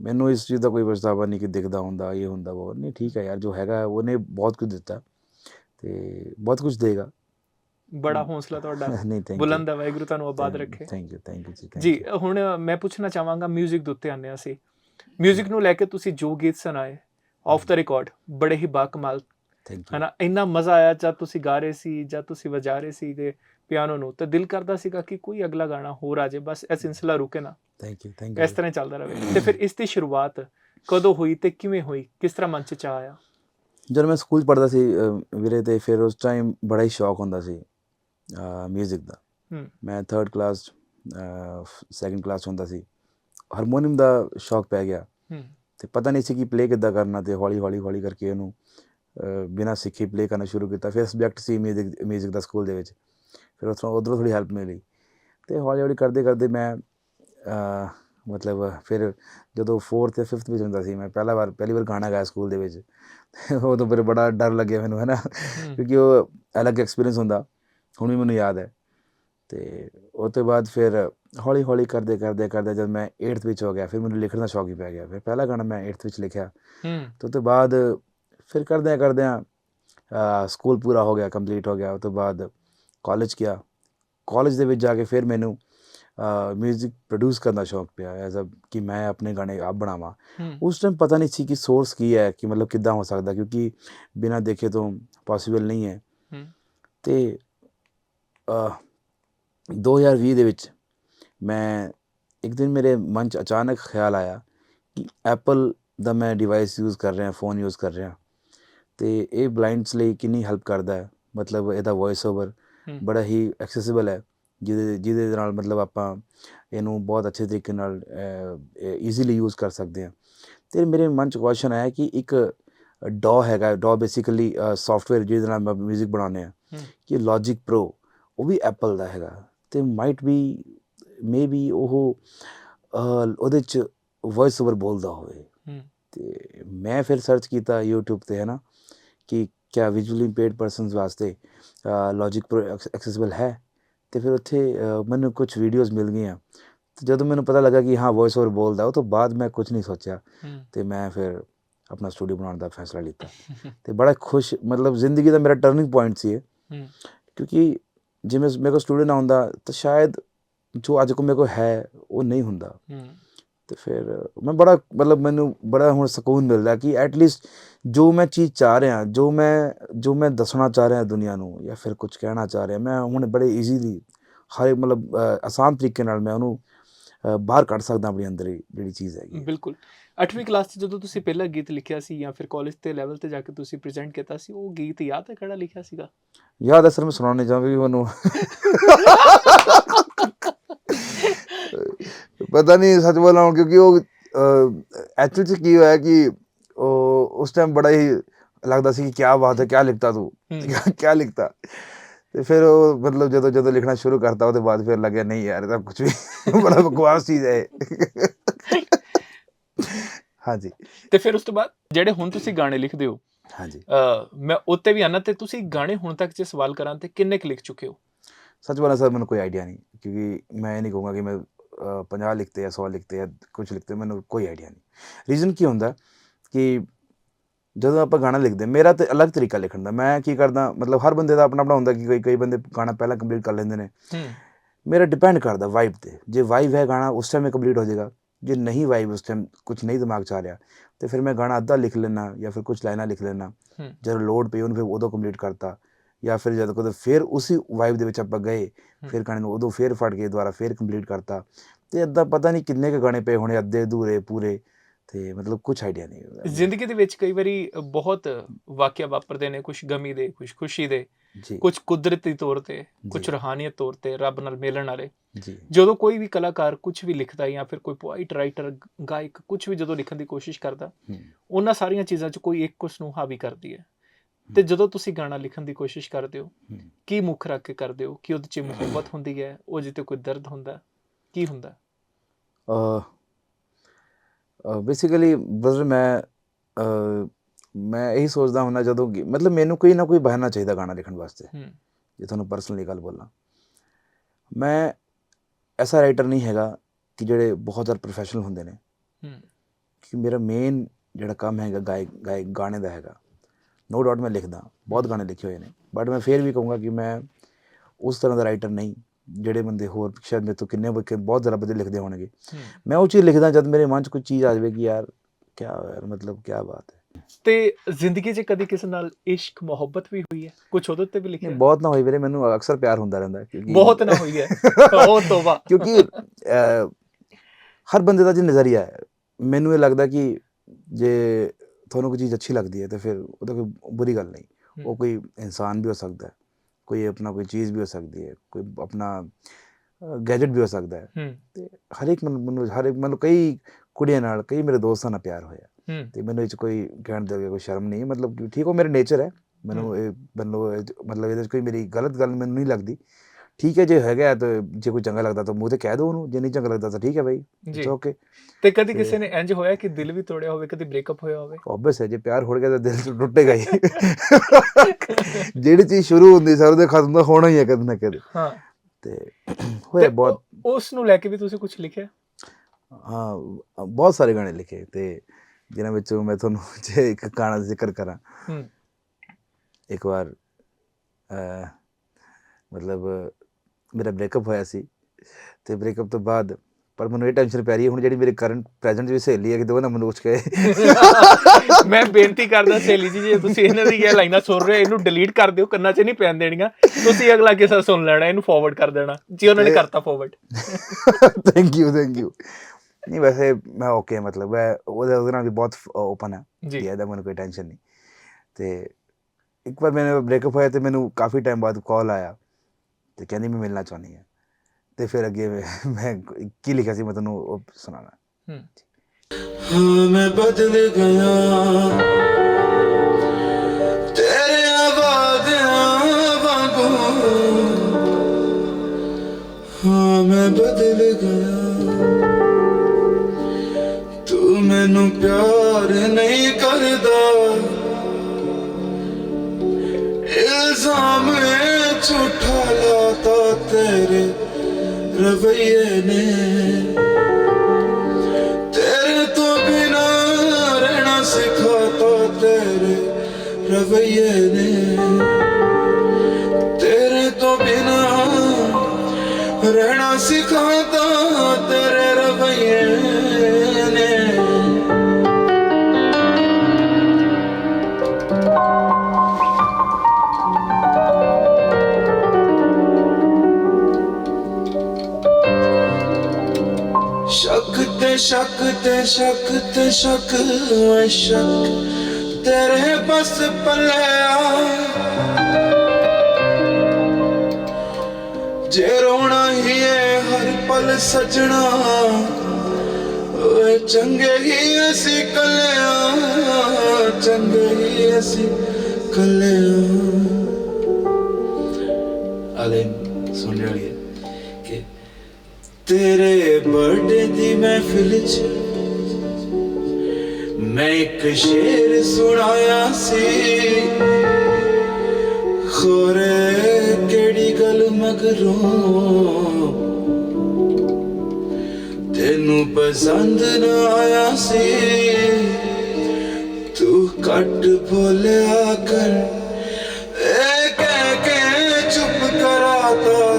ਮੈਨੂੰ ਇਸ ਚੀਜ਼ ਦਾ ਕੋਈ ਪਛਤਾਵਾ ਨਹੀਂ ਕਿ ਦਿਖਦਾ ਹੁੰਦਾ ਇਹ ਹੁੰਦਾ ਉਹ ਨਹੀਂ ਠੀਕ ਹੈ ਯਾਰ ਜੋ ਹੈਗਾ ਉਹਨੇ ਬਹੁਤ ਕੁਝ ਦਿੱਤਾ ਤੇ ਬਹੁਤ ਕੁਝ ਦੇਗਾ ਬੜਾ ਹੌਸਲਾ ਤੁਹਾਡਾ ਨਹੀਂ ਥੈਂਕ ਬੁਲੰਦ ਹੈ ਵਾਹਿਗੁਰੂ ਤੁਹਾਨੂੰ ਆਬਾਦ ਰੱਖੇ ਥੈਂਕ ਯੂ ਥੈਂਕ ਯੂ ਜੀ thank ਜੀ you. ਹੁਣ ਮੈਂ ਪੁੱਛਣਾ ਚਾਹਾਂਗਾ 뮤직 ਦੇ ਉੱਤੇ ਆਨੇ ਅਸੀਂ 뮤직 ਨੂੰ ਲੈ ਕੇ ਤੁਸੀਂ ਜੋ ਗੀਤ ਸੁਣਾਏ ਆਫ ਦਾ ਰਿਕਾਰਡ ਬੜੇ ਹੀ ਬਾਕਮਾਲ। Thank you. ਹਨਾ ਇੰਨਾ ਮਜ਼ਾ ਆਇਆ ਜਦ ਤੁਸੀਂ ਗਾ ਰਹੇ ਸੀ ਜਦ ਤੁਸੀਂ ਵਜਾ ਰਹੇ ਸੀਗੇ ਪਿਆਨੋ ਨੂੰ ਤਾਂ ਦਿਲ ਕਰਦਾ ਸੀਗਾ ਕਿ ਕੋਈ ਅਗਲਾ ਗਾਣਾ ਹੋਰ ਆ ਜਾਏ ਬਸ ਇਹ ਸਿਲਸਿਲਾ ਰੁਕੇ ਨਾ। ਥੈਂਕ ਯੂ ਥੈਂਕ ਇਸ ਯੂ ਤਰ੍ਹਾਂ ਹੀ ਚੱਲਦਾ ਰਹੇ। ਤੇ ਫਿਰ ਇਸ ਦੀ ਸ਼ੁਰੂਆਤ ਕਦੋਂ ਹੋਈ ਤੇ ਕਿਵੇਂ ਹੋਈ? ਕਿਸ ਤਰ੍ਹਾਂ ਮਨ ਚ ਚਾਹ ਆਇਆ? ਜਦੋਂ ਮੈਂ ਸਕੂਲ ਪੜ੍ਹਦਾ ਸੀ ਵੀਰੇ ਤੇ ਫਿਰ ਉਸ ਟਾਈਮ ਬੜਾ ਹੀ ਸ਼ੌਕ ਹੁੰਦਾ ਸੀ 뮤직 ਦਾ। ਮੈਂ 3rd ਕਲਾਸ ਸੈਕੰਡ ਕਲਾਸ ਹੁੰਦਾ ਸੀ। ਹਾਰਮੋਨੀਅਮ ਦਾ ਸ਼ੌਕ ਪੈ ਗਿਆ। ਤੇ ਪਤਾ ਨਹੀਂ ਸੀ ਕਿ ਪਲੇ ਕਿੱਦਾਂ ਕਰਨਾ ਤੇ ਹੌਲੀ ਹੌਲੀ ਹੌਲੀ ਕਰਕੇ ਉਹਨੂੰ ਬਿਨਾਂ ਸਿੱਖੇ ਪਲੇ ਕਰਨਾ ਸ਼ੁਰੂ ਕੀਤਾ। ਫਿਰ ਸਬਜੈਕਟ ਸੀ ਮਿਊਜ਼ਿਕ ਮਿਊਜ਼ਿਕ ਦਾ ਸਕੂਲ ਦੇ ਵਿੱਚ। ਫਿਰ ਉੱਥੋਂ ਉਧਰੋਂ ਥੋੜੀ ਹੈਲਪ ਮਿਲੀ। ਤੇ ਹੌਲੀ ਹੌਲੀ ਕਰਦੇ ਕਰਦੇ ਮੈਂ ਮਤਲਬ ਫਿਰ ਜਦੋਂ 4th ਤੇ 5th ਵਿੱਚ ਹੁੰਦਾ ਸੀ ਮੈਂ ਪਹਿਲਾ ਵਾਰ ਪਹਿਲੀ ਵਾਰ ਗਾਣਾ ਗਾਇਆ ਸਕੂਲ ਦੇ ਵਿੱਚ। ਉਦੋਂ ਫਿਰ ਬੜਾ ਡਰ ਲੱਗਿਆ ਮੈਨੂੰ ਹੈ। ਨਾ ਕਿਉਂਕਿ ਉਹ ਅਲੱਗ ਐਕਸਪੀਰੀਅੰਸ ਹੁੰਦਾ। ਹੁਣ ਵੀ ਮੈਨੂੰ ਯਾਦ ਹੈ। ਤੇ ਉਹ ਤੋਂ ਬਾਅਦ ਫਿਰ ਹੌਲੀ ਹੌਲੀ ਕਰਦੇ ਕਰਦੇ ਕਰਦੇ ਜਦ ਮੈਂ 8th ਵਿੱਚ ਹੋ ਗਿਆ ਫਿਰ ਮੈਨੂੰ ਲਿਖਣ ਦਾ ਸ਼ੌਕ ਹੀ ਪੈ ਗਿਆ। ਫਿਰ ਪਹਿਲਾ ਗਾਣਾ ਮੈਂ 8th ਵਿੱਚ ਲਿਖਿਆ। ਹੂੰ। ਤੇ ਤੋਂ ਬਾਅਦ ਫਿਰ ਕਰਦਿਆਂ ਕਰਦਿਆਂ ਸਕੂਲ ਪੂਰਾ ਹੋ ਗਿਆ ਕੰਪਲੀਟ ਹੋ ਗਿਆ। ਉਹ ਤੋਂ ਬਾਅਦ ਕਾਲਜ ਗਿਆ। ਕਾਲਜ ਦੇ ਵਿੱਚ ਜਾ ਕੇ ਫਿਰ ਮੈਨੂੰ ਮਿਊਜ਼ਿਕ ਪ੍ਰੋਡਿਊਸ ਕਰਨ ਦਾ ਸ਼ੌਕ ਪਿਆ। ਐਜ਼ ਅ ਕਿ ਮੈਂ ਆਪਣੇ ਗਾਣੇ ਆਪ ਬਣਾਵਾਂ। ਉਸ ਟਾਈਮ ਪਤਾ ਨਹੀਂ ਸੀ ਕਿ ਸੋਰਸ ਕੀ ਹੈ ਕਿ ਮਤਲਬ ਕਿੱਦਾਂ ਹੋ ਸਕਦਾ ਕਿਉਂਕਿ ਬਿਨਾਂ ਦੇਖੇ ਤੋਂ ਪੋਸੀਬਲ ਨਹੀਂ ਹੈ। ਤੇ ਅਹ, 2020 ਦੇ ਵਿੱਚ ਮੈਂ ਇੱਕ ਦਿਨ ਮੇਰੇ ਮਨ 'ਚ ਅਚਾਨਕ ਖਿਆਲ ਆਇਆ ਕਿ ਐਪਲ ਦਾ ਮੈਂ ਡਿਵਾਈਸ ਯੂਜ਼ ਕਰ ਰਿਹਾ ਫੋਨ ਯੂਜ਼ ਕਰ ਰਿਹਾ ਤੇ ਇਹ ਬਲਾਈਂਡਸ ਲਈ ਕਿੰਨੀ ਹੈਲਪ ਕਰਦਾ ਹੈ ਮਤਲਬ ਇਹਦਾ ਵੌਇਸ ਓਵਰ। ਬੜਾ ਹੀ ਐਕਸੈਸਿਬਲ ਹੈ ਜਿਹਦੇ ਜਿਹਦੇ ਨਾਲ ਮਤਲਬ ਆਪਾਂ ਇਹਨੂੰ ਬਹੁਤ ਅੱਛੇ ਤਰੀਕੇ ਨਾਲ ਈਜ਼ੀਲੀ ਯੂਜ਼ ਕਰ ਸਕਦੇ ਹਾਂ ਤੇ ਮੇਰੇ ਮਨ 'ਚ ਕੁਐਸਚਨ ਆਇਆ ਕਿ ਇੱਕ ਡੋ ਹੈਗਾ ਡੋ ਬੇਸਿਕਲੀ ਸੌਫਟਵੇਅਰ ਜਿਹਦੇ ਨਾਲ ਆਪਾਂ 뮤직 ਬਣਾਉਂਦੇ ਆ। ਕਿ ਲੌਜਿਕ ਪ੍ਰੋ ਉਹ ਵੀ ਐਪਲ ਦਾ ਹੈਗਾ ਤੇ ਮਾਈਟ ਵੀ ਮੇਬੀ ਉਹ ਉਹਦੇ 'ਚ ਵੌਇਸ ਓਵਰ ਬੋਲਦਾ ਹੋਵੇ। ਤੇ ਮੈਂ ਫਿਰ ਸਰਚ ਕੀਤਾ YouTube ਤੇ ਹੈ ਨਾ ਕਿ ਕਿਆ ਵਿਜ਼ੂਅਲੀ ਇੰਪੇਅਰਡ ਪਰਸਨਸ ਵਾਸਤੇ ਲੌਜਿਕ ਐਕਸੈਸਿਬਲ ਹੈ। ਤੇ ਫਿਰ ਉੱਥੇ ਮੈਨੂੰ ਕੁਝ ਵੀਡੀਓਜ਼ ਮਿਲ ਗਈਆਂ। ਤੇ ਜਦੋਂ ਮੈਨੂੰ ਪਤਾ ਲੱਗਾ ਕਿ ਹਾਂ ਵੌਇਸ ਓਵਰ ਬੋਲਦਾ ਉਹ ਤੋਂ ਬਾਅਦ ਮੈਂ ਕੁਝ ਨਹੀਂ ਸੋਚਿਆ। ਤੇ ਮੈਂ ਫਿਰ ਆਪਣਾ ਸਟੂਡੀਓ ਬਣਾਉਣ ਦਾ ਫੈਸਲਾ ਲਿੱਤਾ। ਤੇ ਬੜਾ ਖੁਸ਼ ਮਤਲਬ ਜ਼ਿੰਦਗੀ ਦਾ ਮੇਰਾ ਟਰਨਿੰਗ ਪੁਆਇੰਟ ਸੀ ਇਹ। ਕਿਉਂਕਿ ਜਿਵੇਂ ਮੇਰੇ ਕੋਲ ਸਟੂਡੀਓ ਨਾ ਹੁੰਦਾ ਤਾਂ ਸ਼ਾਇਦ ਜੋ ਅੱਜ ਕੋ ਮੇਰੇ ਕੋਲ ਹੈ ਉਹ ਨਹੀਂ ਹੁੰਦਾ। ਹੂੰ। ਤੇ ਫਿਰ ਮੈਂ ਬੜਾ ਮਤਲਬ ਮੈਨੂੰ ਬੜਾ ਹੁਣ ਸਕੂਨ ਮਿਲਦਾ ਕਿ ਐਟਲੀਸਟ ਜੋ ਮੈਂ ਚੀਜ਼ ਚਾਹ ਰਿਹਾ ਜੋ ਮੈਂ ਜੋ ਮੈਂ ਦੱਸਣਾ ਚਾਹ ਰਿਹਾ ਦੁਨੀਆ ਨੂੰ ਜਾਂ ਫਿਰ ਕੁਝ ਕਹਿਣਾ ਚਾਹ ਰਿਹਾ ਮੈਂ ਹੁਣ ਬੜੇ ਈਜ਼ੀਲੀ ਹਰ ਇੱਕ ਮਤਲਬ ਆਸਾਨ ਤਰੀਕੇ ਨਾਲ ਮੈਂ ਉਹਨੂੰ ਬਾਹਰ ਕੱਢ ਸਕਦਾ ਆਪਣੀ ਅੰਦਰ ਹੀ ਜਿਹੜੀ ਚੀਜ਼ ਹੈਗੀ। ਬਿਲਕੁਲ। 8ਵੀਂ ਕਲਾਸ 'ਚ ਜਦੋਂ ਤੁਸੀਂ ਪਹਿਲਾ ਗੀਤ ਲਿਖਿਆ ਸੀ ਜਾਂ ਫਿਰ ਕਾਲਜ ਤੇ ਲੈਵਲ ਤੇ ਜਾ ਕੇ ਤੁਸੀਂ ਪ੍ਰੈਜ਼ੈਂਟ ਕੀਤਾ ਸੀ ਉਹ ਗੀਤ ਯਾਦ ਹੈ ਕਿਹੜਾ ਲਿਖਿਆ ਸੀਗਾ? ਯਾਦ ਹੈ ਸਰ ਮੈਂ ਸੁਣਾਉਣੇ ਚਾਹਾਂਗਾ ਕਿ ਮੈਨੂੰ। ਪਤਾ ਨਹੀਂ ਸੱਚ ਬੋਲਾਂ ਕਿਉਂਕਿ ਉਹ ਐਕਚੁਅਲ ਚ ਕੀ ਹੋਇਆ ਕਿ ਉਹ ਉਸ ਟਾਈਮ ਬੜਾ ਹੀ ਲੱਗਦਾ ਸੀ ਕਿ ਕੀ ਬਾਤ ਹੈ ਕੀ ਲਿਖਤਾ ਤੂੰ ਕੀ ਲਿਖਤਾ। ਤੇ ਫਿਰ ਉਹ ਮਤਲਬ ਜਦੋਂ ਜਦੋਂ ਲਿਖਣਾ ਸ਼ੁਰੂ ਕਰਤਾ ਉਹਦੇ ਬਾਅਦ ਫਿਰ ਲੱਗਿਆ ਨਹੀਂ ਯਾਰ ਇਹ ਤਾਂ ਕੁਝ ਵੀ ਬੜਾ ਬਕਵਾਸ ਚੀਜ਼ ਹੈ। ਹਾਂਜੀ। ਤੇ ਫਿਰ ਉਸ ਤੋਂ ਬਾਅਦ ਜਿਹੜੇ ਹੁਣ ਤੁਸੀਂ ਗਾਣੇ ਲਿਖਦੇ ਹੋ ਹਾਂਜੀ। ਮੈਂ ਉੱਤੇ ਵੀ ਆਣਾ ਤੇ ਤੁਸੀਂ ਗਾਣੇ ਹੁਣ ਤੱਕ ਜੇ ਸਵਾਲ ਕਰਾਂ ਤੇ ਕਿੰਨੇ ਕੁ ਲਿਖ ਚੁੱਕੇ ਹੋ? सच बोला सर मैंने कोई आइडिया नहीं क्योंकि मैं ये नहीं कहूँगा कि मैं पंजाह लिखते या सौ लिखते या ਕੁਝ ਲਿਖਤੇ ਮੈਨੂੰ ਕੋਈ ਆਈਡੀਆ ਨਹੀਂ ਰੀਜ਼ਨ ਕੀ ਹੁੰਦਾ ਕਿ ਜਦੋਂ ਆਪਾਂ ਗਾਣਾ ਲਿਖਦੇ ਮੇਰਾ ਤੇ ਅਲੱਗ ਤਰੀਕਾ ਲਿਖਣ ਦਾ ਮੈਂ ਕੀ ਕਰਦਾ ਮਤਲਬ ਹਰ ਬੰਦੇ ਦਾ ਆਪਣਾ ਆਪਣਾ ਹੁੰਦਾ ਕਿ ਕਈ ਕਈ ਬੰਦੇ ਗਾਣਾ ਪਹਿਲਾਂ ਕੰਪਲੀਟ ਕਰ ਲੈਂਦੇ ਨੇ ਹੂੰ ਮੇਰਾ ਡਿਪੈਂਡ ਕਰਦਾ ਵਾਈਬ ਤੇ ਜੇ ਵਾਈਬ ਹੈ ਗਾਣਾ ਉਸ ਟਾਈਮ ਕੰਪਲੀਟ ਹੋ ਜਾਏਗਾ ਜੇ ਨਹੀਂ ਵਾਈਬ ਉਸ ਟਾਈਮ ਕੁਝ ਨਹੀਂ ਦਿਮਾਗ 'ਚ ਆ ਰਿਹਾ ਤੇ ਫਿਰ ਮੈਂ ਗਾਣਾ ਅੱਧਾ ਲਿਖ ਲੈਣਾ ਜਾਂ ਫਿਰ ਕੁਝ ਲਾਈਨਾਂ ਲਿਖ ਲੈਣਾ ਹੂੰ ਜਦੋਂ ਲੋਡ ਪਈ ਉਹਨੂੰ ਫਿਰ ਉਦੋਂ ਕੰਪਲੀਟ ਕਰਤਾ ਜਾਂ ਫਿਰ ਜਦੋਂ ਕਦੇ ਫਿਰ ਉਸੇ ਵਾਈਬ ਦੇ ਵਿੱਚ ਆਪਾਂ ਗਏ ਫਿਰ ਗਾਣੇ ਨੂੰ ਉਦੋਂ ਫਿਰ ਫੜ ਕੇ ਦੁਬਾਰਾ ਫਿਰ ਕੰਪਲੀਟ ਕਰਤਾ। ਤੇ ਇਦਾਂ ਪਤਾ ਨਹੀਂ ਕਿੰਨੇ ਕੁ ਗਾਣੇ ਪਏ ਹੋਣੇ ਅੱਧੇ ਅਧੂਰੇ ਪੂਰੇ ਤੇ ਮਤਲਬ ਕੁਝ ਆਈਡੀਆ ਨਹੀਂ ਜ਼ਿੰਦਗੀ ਦੇ ਵਿੱਚ ਕਈ ਵਾਰੀ ਬਹੁਤ ਵਾਕਿਆ ਵਾਪਰਦੇ ਨੇ ਕੁਝ ਗਮੀ ਦੇ ਕੁਝ ਖੁਸ਼ੀ ਦੇ ਜੀ। ਕੁਝ ਕੁਦਰਤੀ ਤੌਰ ਤੇ ਕੁਝ। ਰੂਹਾਨੀਅਤ ਤੌਰ ਤੇ ਰੱਬ ਨਾਲ ਮਿਲਣ ਵਾਲੇ। ਜੀ। ਜਦੋਂ ਕੋਈ ਵੀ ਕਲਾਕਾਰ ਕੁਝ ਵੀ ਲਿਖਦਾ ਜਾਂ ਫਿਰ ਕੋਈ ਪੋਇਟ ਰਾਈਟਰ ਗਾਇਕ ਕੁਝ ਵੀ ਜਦੋਂ ਲਿਖਣ ਦੀ ਕੋਸ਼ਿਸ਼ ਕਰਦਾ ਉਹਨਾਂ ਸਾਰੀਆਂ ਚੀਜ਼ਾਂ 'ਚ ਕੋਈ ਇੱਕ ਉਸ ਨੂੰ ਹਾਵੀ ਕਰਦੀ ਹੈ। ਤੇ ਜਦੋਂ ਤੁਸੀਂ ਗਾਣਾ ਲਿਖਣ ਦੀ ਕੋਸ਼ਿਸ਼ ਕਰਦੇ ਹੋ। ਕੀ ਮੁੱਖ ਰੱਖ ਕੇ ਕਰਦੇ ਹੋ? ਕਿ ਉਹਦੇ 'ਚ ਮੁਹੱਬਤ ਹੁੰਦੀ ਹੈ? ਉਹ ਜਿੱਤੇ ਕੋਈ ਦਰਦ ਹੁੰਦਾ ਕੀ ਹੁੰਦਾ ਬੇਸਿਕਲੀ ਬਸ ਮੈਂ ਮੈਂ ਇਹੀ ਸੋਚਦਾ ਹੁੰਦਾ ਜਦੋਂ ਮਤਲਬ ਮੈਨੂੰ ਕੋਈ ਨਾ ਕੋਈ ਬਹਾਨਾ ਚਾਹੀਦਾ ਗਾਣਾ ਲਿਖਣ ਵਾਸਤੇ। ਜੇ ਤੁਹਾਨੂੰ ਪਰਸਨਲੀ ਗੱਲ ਬੋਲਾਂ। ਮੈਂ ਐਸਾ ਰਾਈਟਰ ਨਹੀਂ ਹੈਗਾ ਕਿ ਜਿਹੜੇ ਬਹੁਤ ਜ਼ਿਆਦਾ ਪ੍ਰੋਫੈਸ਼ਨਲ ਹੁੰਦੇ ਨੇ। ਕਿ ਮੇਰਾ ਮੇਨ ਜਿਹੜਾ ਕੰਮ ਹੈਗਾ ਗਾਇਕ ਗਾਇਕ ਗਾਣੇ ਦਾ ਹੈਗਾ। ਨੋ ਡਾਊਟ ਮੈਂ ਲਿਖਦਾ ਬਹੁਤ ਗਾਣੇ ਲਿਖੇ ਹੋਏ ਨੇ। ਬਟ ਮੈਂ ਫੇਰ ਵੀ ਕਹੂੰਗਾ ਕਿ ਮੈਂ ਉਸ ਤਰ੍ਹਾਂ ਦਾ ਰਾਈਟਰ ਨਹੀਂ ਜਿਹੜੇ ਬੰਦੇ ਹੋਰ ਸ਼ਾਇਦ ਮੇਰੇ ਤੋਂ ਕਿੰਨੇ ਬੱਕੇ ਬਹੁਤ ਜ਼ਿਆਦਾ ਵਧੀਆ ਲਿਖਦੇ ਹੋਣਗੇ। ਮੈਂ ਉਹ ਚੀਜ਼ ਲਿਖਦਾ ਜਦ ਮੇਰੇ ਮਨ 'ਚ ਕੋਈ ਚੀਜ਼ ਆ ਜਾਵੇ ਕਿ ਯਾਰ ਕੀ ਯਾਰ ਮਤਲਬ ਕੀ ਬਾਤ ਹੈ। ਤੇ ਜ਼ਿੰਦਗੀ 'ਚ ਕਦੀ ਕਿਸੇ ਨਾਲ ਇਸ਼ਕ ਮੁਹੱਬਤ ਵੀ ਹੋਈ ਹੈ? ਕੁਝ ਉਹਦੇ ਤੇ ਵੀ ਲਿਖਿਆ? ਬਹੁਤ ਨਾ ਹੋਈ ਵੀਰੇ ਮੈਨੂੰ ਅਕਸਰ ਪਿਆਰ ਹੁੰਦਾ ਰਹਿੰਦਾ ਹੈ ਕਿਉਂਕਿ ਬਹੁਤ ਨਾ ਹੋਈ ਹੈ। ਉਹ ਤੋਬਾ ਕਿਉਂਕਿ ਹਰ ਬੰਦੇ ਦਾ ਜੀ ਨਜ਼ਰੀਆ ਹੈ। ਮੈਨੂੰ ਇਹ ਲੱਗਦਾ ਕਿ ਜੇ ਤੁਹਾਨੂੰ ਕੋਈ ਚੀਜ਼ ਅੱਛੀ ਲੱਗਦੀ ਹੈ ਤਾਂ ਫਿਰ ਉਹਦਾ ਕੋਈ ਬੁਰੀ ਗੱਲ ਨਹੀਂ। ਉਹ ਹੂੰ। ਕੋਈ ਇਨਸਾਨ ਵੀ ਹੋ ਸਕਦਾ ਹੈ ਕੋਈ ਆਪਣਾ ਕੋਈ ਚੀਜ਼ ਵੀ ਹੋ ਸਕਦੀ ਹੈ ਕੋਈ ਆਪਣਾ ਗੈਜਟ ਵੀ ਹੋ ਸਕਦਾ ਹੈ। ਹੂੰ। ਤੇ ਹਰ ਇੱਕ ਮੈਨੂੰ ਹਰ ਇੱਕ ਮੈਨੂੰ ਕਈ ਕੁੜੀਆਂ ਨਾਲ ਕਈ ਮੇਰੇ ਦੋਸਤਾਂ ਨਾਲ ਪਿਆਰ ਹੋਇਆ। ਹੂੰ। ਤੇ ਮੈਨੂੰ ਇਹ ਕੋਈ ਕਹਿਣ ਦੇ ਕੋਈ ਸ਼ਰਮ ਨਹੀਂ ਹੈ, ਮਤਲਬ ਠੀਕ ਉਹ ਮੇਰੇ ਨੇਚਰ ਹੈ। ਮੈਨੂੰ ਇਹ ਮੈਨੂੰ ਮਤਲਬ ਇਹਦੇ ਕੋਈ ਮੇਰੀ ਗਲਤ ਗੱਲ ਮੈਨੂੰ ਨਹੀਂ ਲੱਗਦੀ। ਠੀਕ ਹੈ ਜੇ ਹੈਗਾ ਤਾਂ ਜੇ ਕੋਈ ਚੰਗਾ ਲੱਗਦਾ ਤਾਂ ਮੂੰਹ ਤੇ ਕਹਿ ਦੋ ਉਹਨੂੰ ਜੇ ਨਹੀਂ ਚੰਗਾ ਲੱਗਦਾ ਤਾਂ ਠੀਕ ਹੈ ਇਟਸ ਓਕੇ ਤੇ ਕਦੀ ਕਿਸੇ ਨੇ ਇੰਜ ਹੋਇਆ ਕਿ ਦਿਲ ਵੀ ਤੋੜਿਆ ਹੋਵੇ ਕਦੀ ਬ੍ਰੇਕਅਪ ਹੋਇਆ ਹੋਵੇ? ਆਬਵੀਅਸ ਹੈ ਜੇ ਪਿਆਰ ਹੋ ਗਿਆ ਤਾਂ ਦਿਲ ਟੁੱਟੇਗਾ ਹੀ। ਜਿਹੜੀ ਚੀਜ਼ ਸ਼ੁਰੂ ਹੁੰਦੀ ਸਰ ਉਹਦੇ ਖਤਮ ਤਾਂ ਹੋਣਾ ਹੀ ਹੈ ਕਦੇ ਨਾ ਕਦੇ। ਹਾਂ। ਤੇ ਹੋਇਆ ਬਹੁਤ। ਉਸ ਨੂੰ ਲੈ ਕੇ ਵੀ ਤੁਸੀਂ ਕੁਝ ਲਿਖਿਆ? ਹਾਂ ਬਹੁਤ ਸਾਰੇ ਗਾਣੇ ਲਿਖੇ ਤੇ ਜਿਨ੍ਹਾਂ ਵਿੱਚੋਂ ਮੈਂ ਤੁਹਾਨੂੰ ਜੇ ਇੱਕ ਗਾਣਾ ਜ਼ਿਕਰ ਕਰਾਂ। ਹੂੰ। ਇੱਕ ਵਾਰ ਮਤਲਬ ਮੇਰਾ ਬ੍ਰੇਕਅਪ ਹੋਇਆ ਸੀ ਤੇ ਬ੍ਰੇਕਅਪ ਤੋਂ ਬਾਅਦ ਪਰ ਮੈਨੂੰ ਇਹ ਟੈਨਸ਼ਨ ਪੈ ਰਹੀ ਹੈ ਹੁਣ ਜਿਹੜੀ ਮੇਰੇ ਕਰੰਟ ਪ੍ਰੈਜ਼ੈਂਟ ਵੀ ਸਹੇਲੀ ਹੈ ਕਿ ਦੋ ਨਾ ਮੈਨੂੰ ਉੱਚ ਕੇ ਮੈਂ ਬੇਨਤੀ ਕਰਦਾ ਸਹੇਲੀ ਜੀ ਜੇ ਤੁਸੀਂ ਇਹਨਾਂ ਦੀ ਇਹ ਲਾਈਨਾਂ ਸੁਣ ਰਹੇ ਹੋ ਇਹਨੂੰ ਡਿਲੀਟ ਕਰ ਦਿਓ ਕੰਨਾਂ 'ਚ ਨਹੀਂ ਪੈਣ ਦੇਣੀਆਂ। ਤੁਸੀਂ ਅਗਲਾ ਕਿਸਾ ਸੁਣ ਲੈਣਾ ਇਹਨੂੰ ਫਾਰਵਰਡ ਕਰ ਦੇਣਾ ਜੀ ਉਹਨਾਂ ਨੇ ਕਰਤਾ forward thank you thank you ਨਹੀਂ ਵੈਸੇ ਮੈਂ ਓਕੇ ਮਤਲਬ ਮੈਂ ਉਹਦੇ ਉਹਦੇ ਨਾਲ ਵੀ ਬਹੁਤ ਓਪਨ ਹੈ ਜੀ। ਇਹਦਾ ਮੈਨੂੰ ਕੋਈ ਟੈਨਸ਼ਨ ਨਹੀਂ। ਤੇ ਇੱਕ ਵਾਰ ਮੈਨੇ ਬ੍ਰੇਕਅਪ ਹੋਇਆ ਤੇ ਮੈਨੂੰ ਕਾਫੀ ਟਾਈਮ ਬਾਅਦ ਕਾਲ ਆਇਆ। ਤੇ ਕਹਿੰਦੀ ਮੈਂ ਮਿਲਣਾ ਚਾਹੁੰਦੀ ਹਾਂ। ਤੇ ਫਿਰ ਅੱਗੇ ਮੈਂ ਕੀ ਲਿਖਿਆ ਸੀ ਮੈਂ ਤੁਹਾਨੂੰ ਉਹ ਸੁਣਾਣਾ ਮੈਂ ਬਦਲ ਗਿਆ। ਤੇਰੇ ਤੂੰ ਮੈਨੂੰ ਪਿਆਰ ਨਹੀਂ ਕਰਦਾ। ਇਲਜ਼ਾਮ ਝੂਠਾ ਲਾ। ਤੇਰੇ ਰਵਈਏ ਨੇ। ਤੇਰੇ ਤੋਂ ਬਿਨਾ ਰਹਿਣਾ ਸਿਖਾਤਾ ਤੇਰੇ ਰਵਈਏ ਨੇ। ਤੇਰੇ ਤੋਂ ਬਿਨਾ ਰਹਿਣਾ ਸਿਖਾ ਸ਼ੱਕ, ਤੇ ਸ਼ੱਕ ਤੇ ਸ਼ੱਕ ਤੇ ਸ਼ੱਕ। ਤੇਰੇ ਬਸ ਪਲਿਆ ਜੇ ਰੋਣਾ ਹੀ ਏ, ਹਰ ਪਲ ਸਜਣਾ। ਓਏ ਚੰਗੇ ਹੀ ਅਸੀਂ ਕੱਲਿਆ, ਚੰਗੇ ਹੀ ਅਸੀਂ ਕੱਲਿਆ। ਅਲੇ ਸੁਣ ਰਹੀ ਤੇਰੇ ਬਰਥਡੇ ਦੀ ਮਹਿਫਿਲ 'ਚ ਮੈਂ ਇੱਕ ਸ਼ੇਰ ਸੁਣਾਇਆ ਸੀ। ਖੋਰੇ ਕਿਹੜੀ ਗੱਲ ਮਗਰੋਂ? ਤੈਨੂੰ ਪਸੰਦ ਨਾ ਆਇਆ ਸੀ। ਤੂੰ ਘੱਟ ਬੋਲਿਆ ਕਰ। ਇਹ ਕਹਿ ਕੇ ਚੁੱਪ ਕਰਾਤਾ।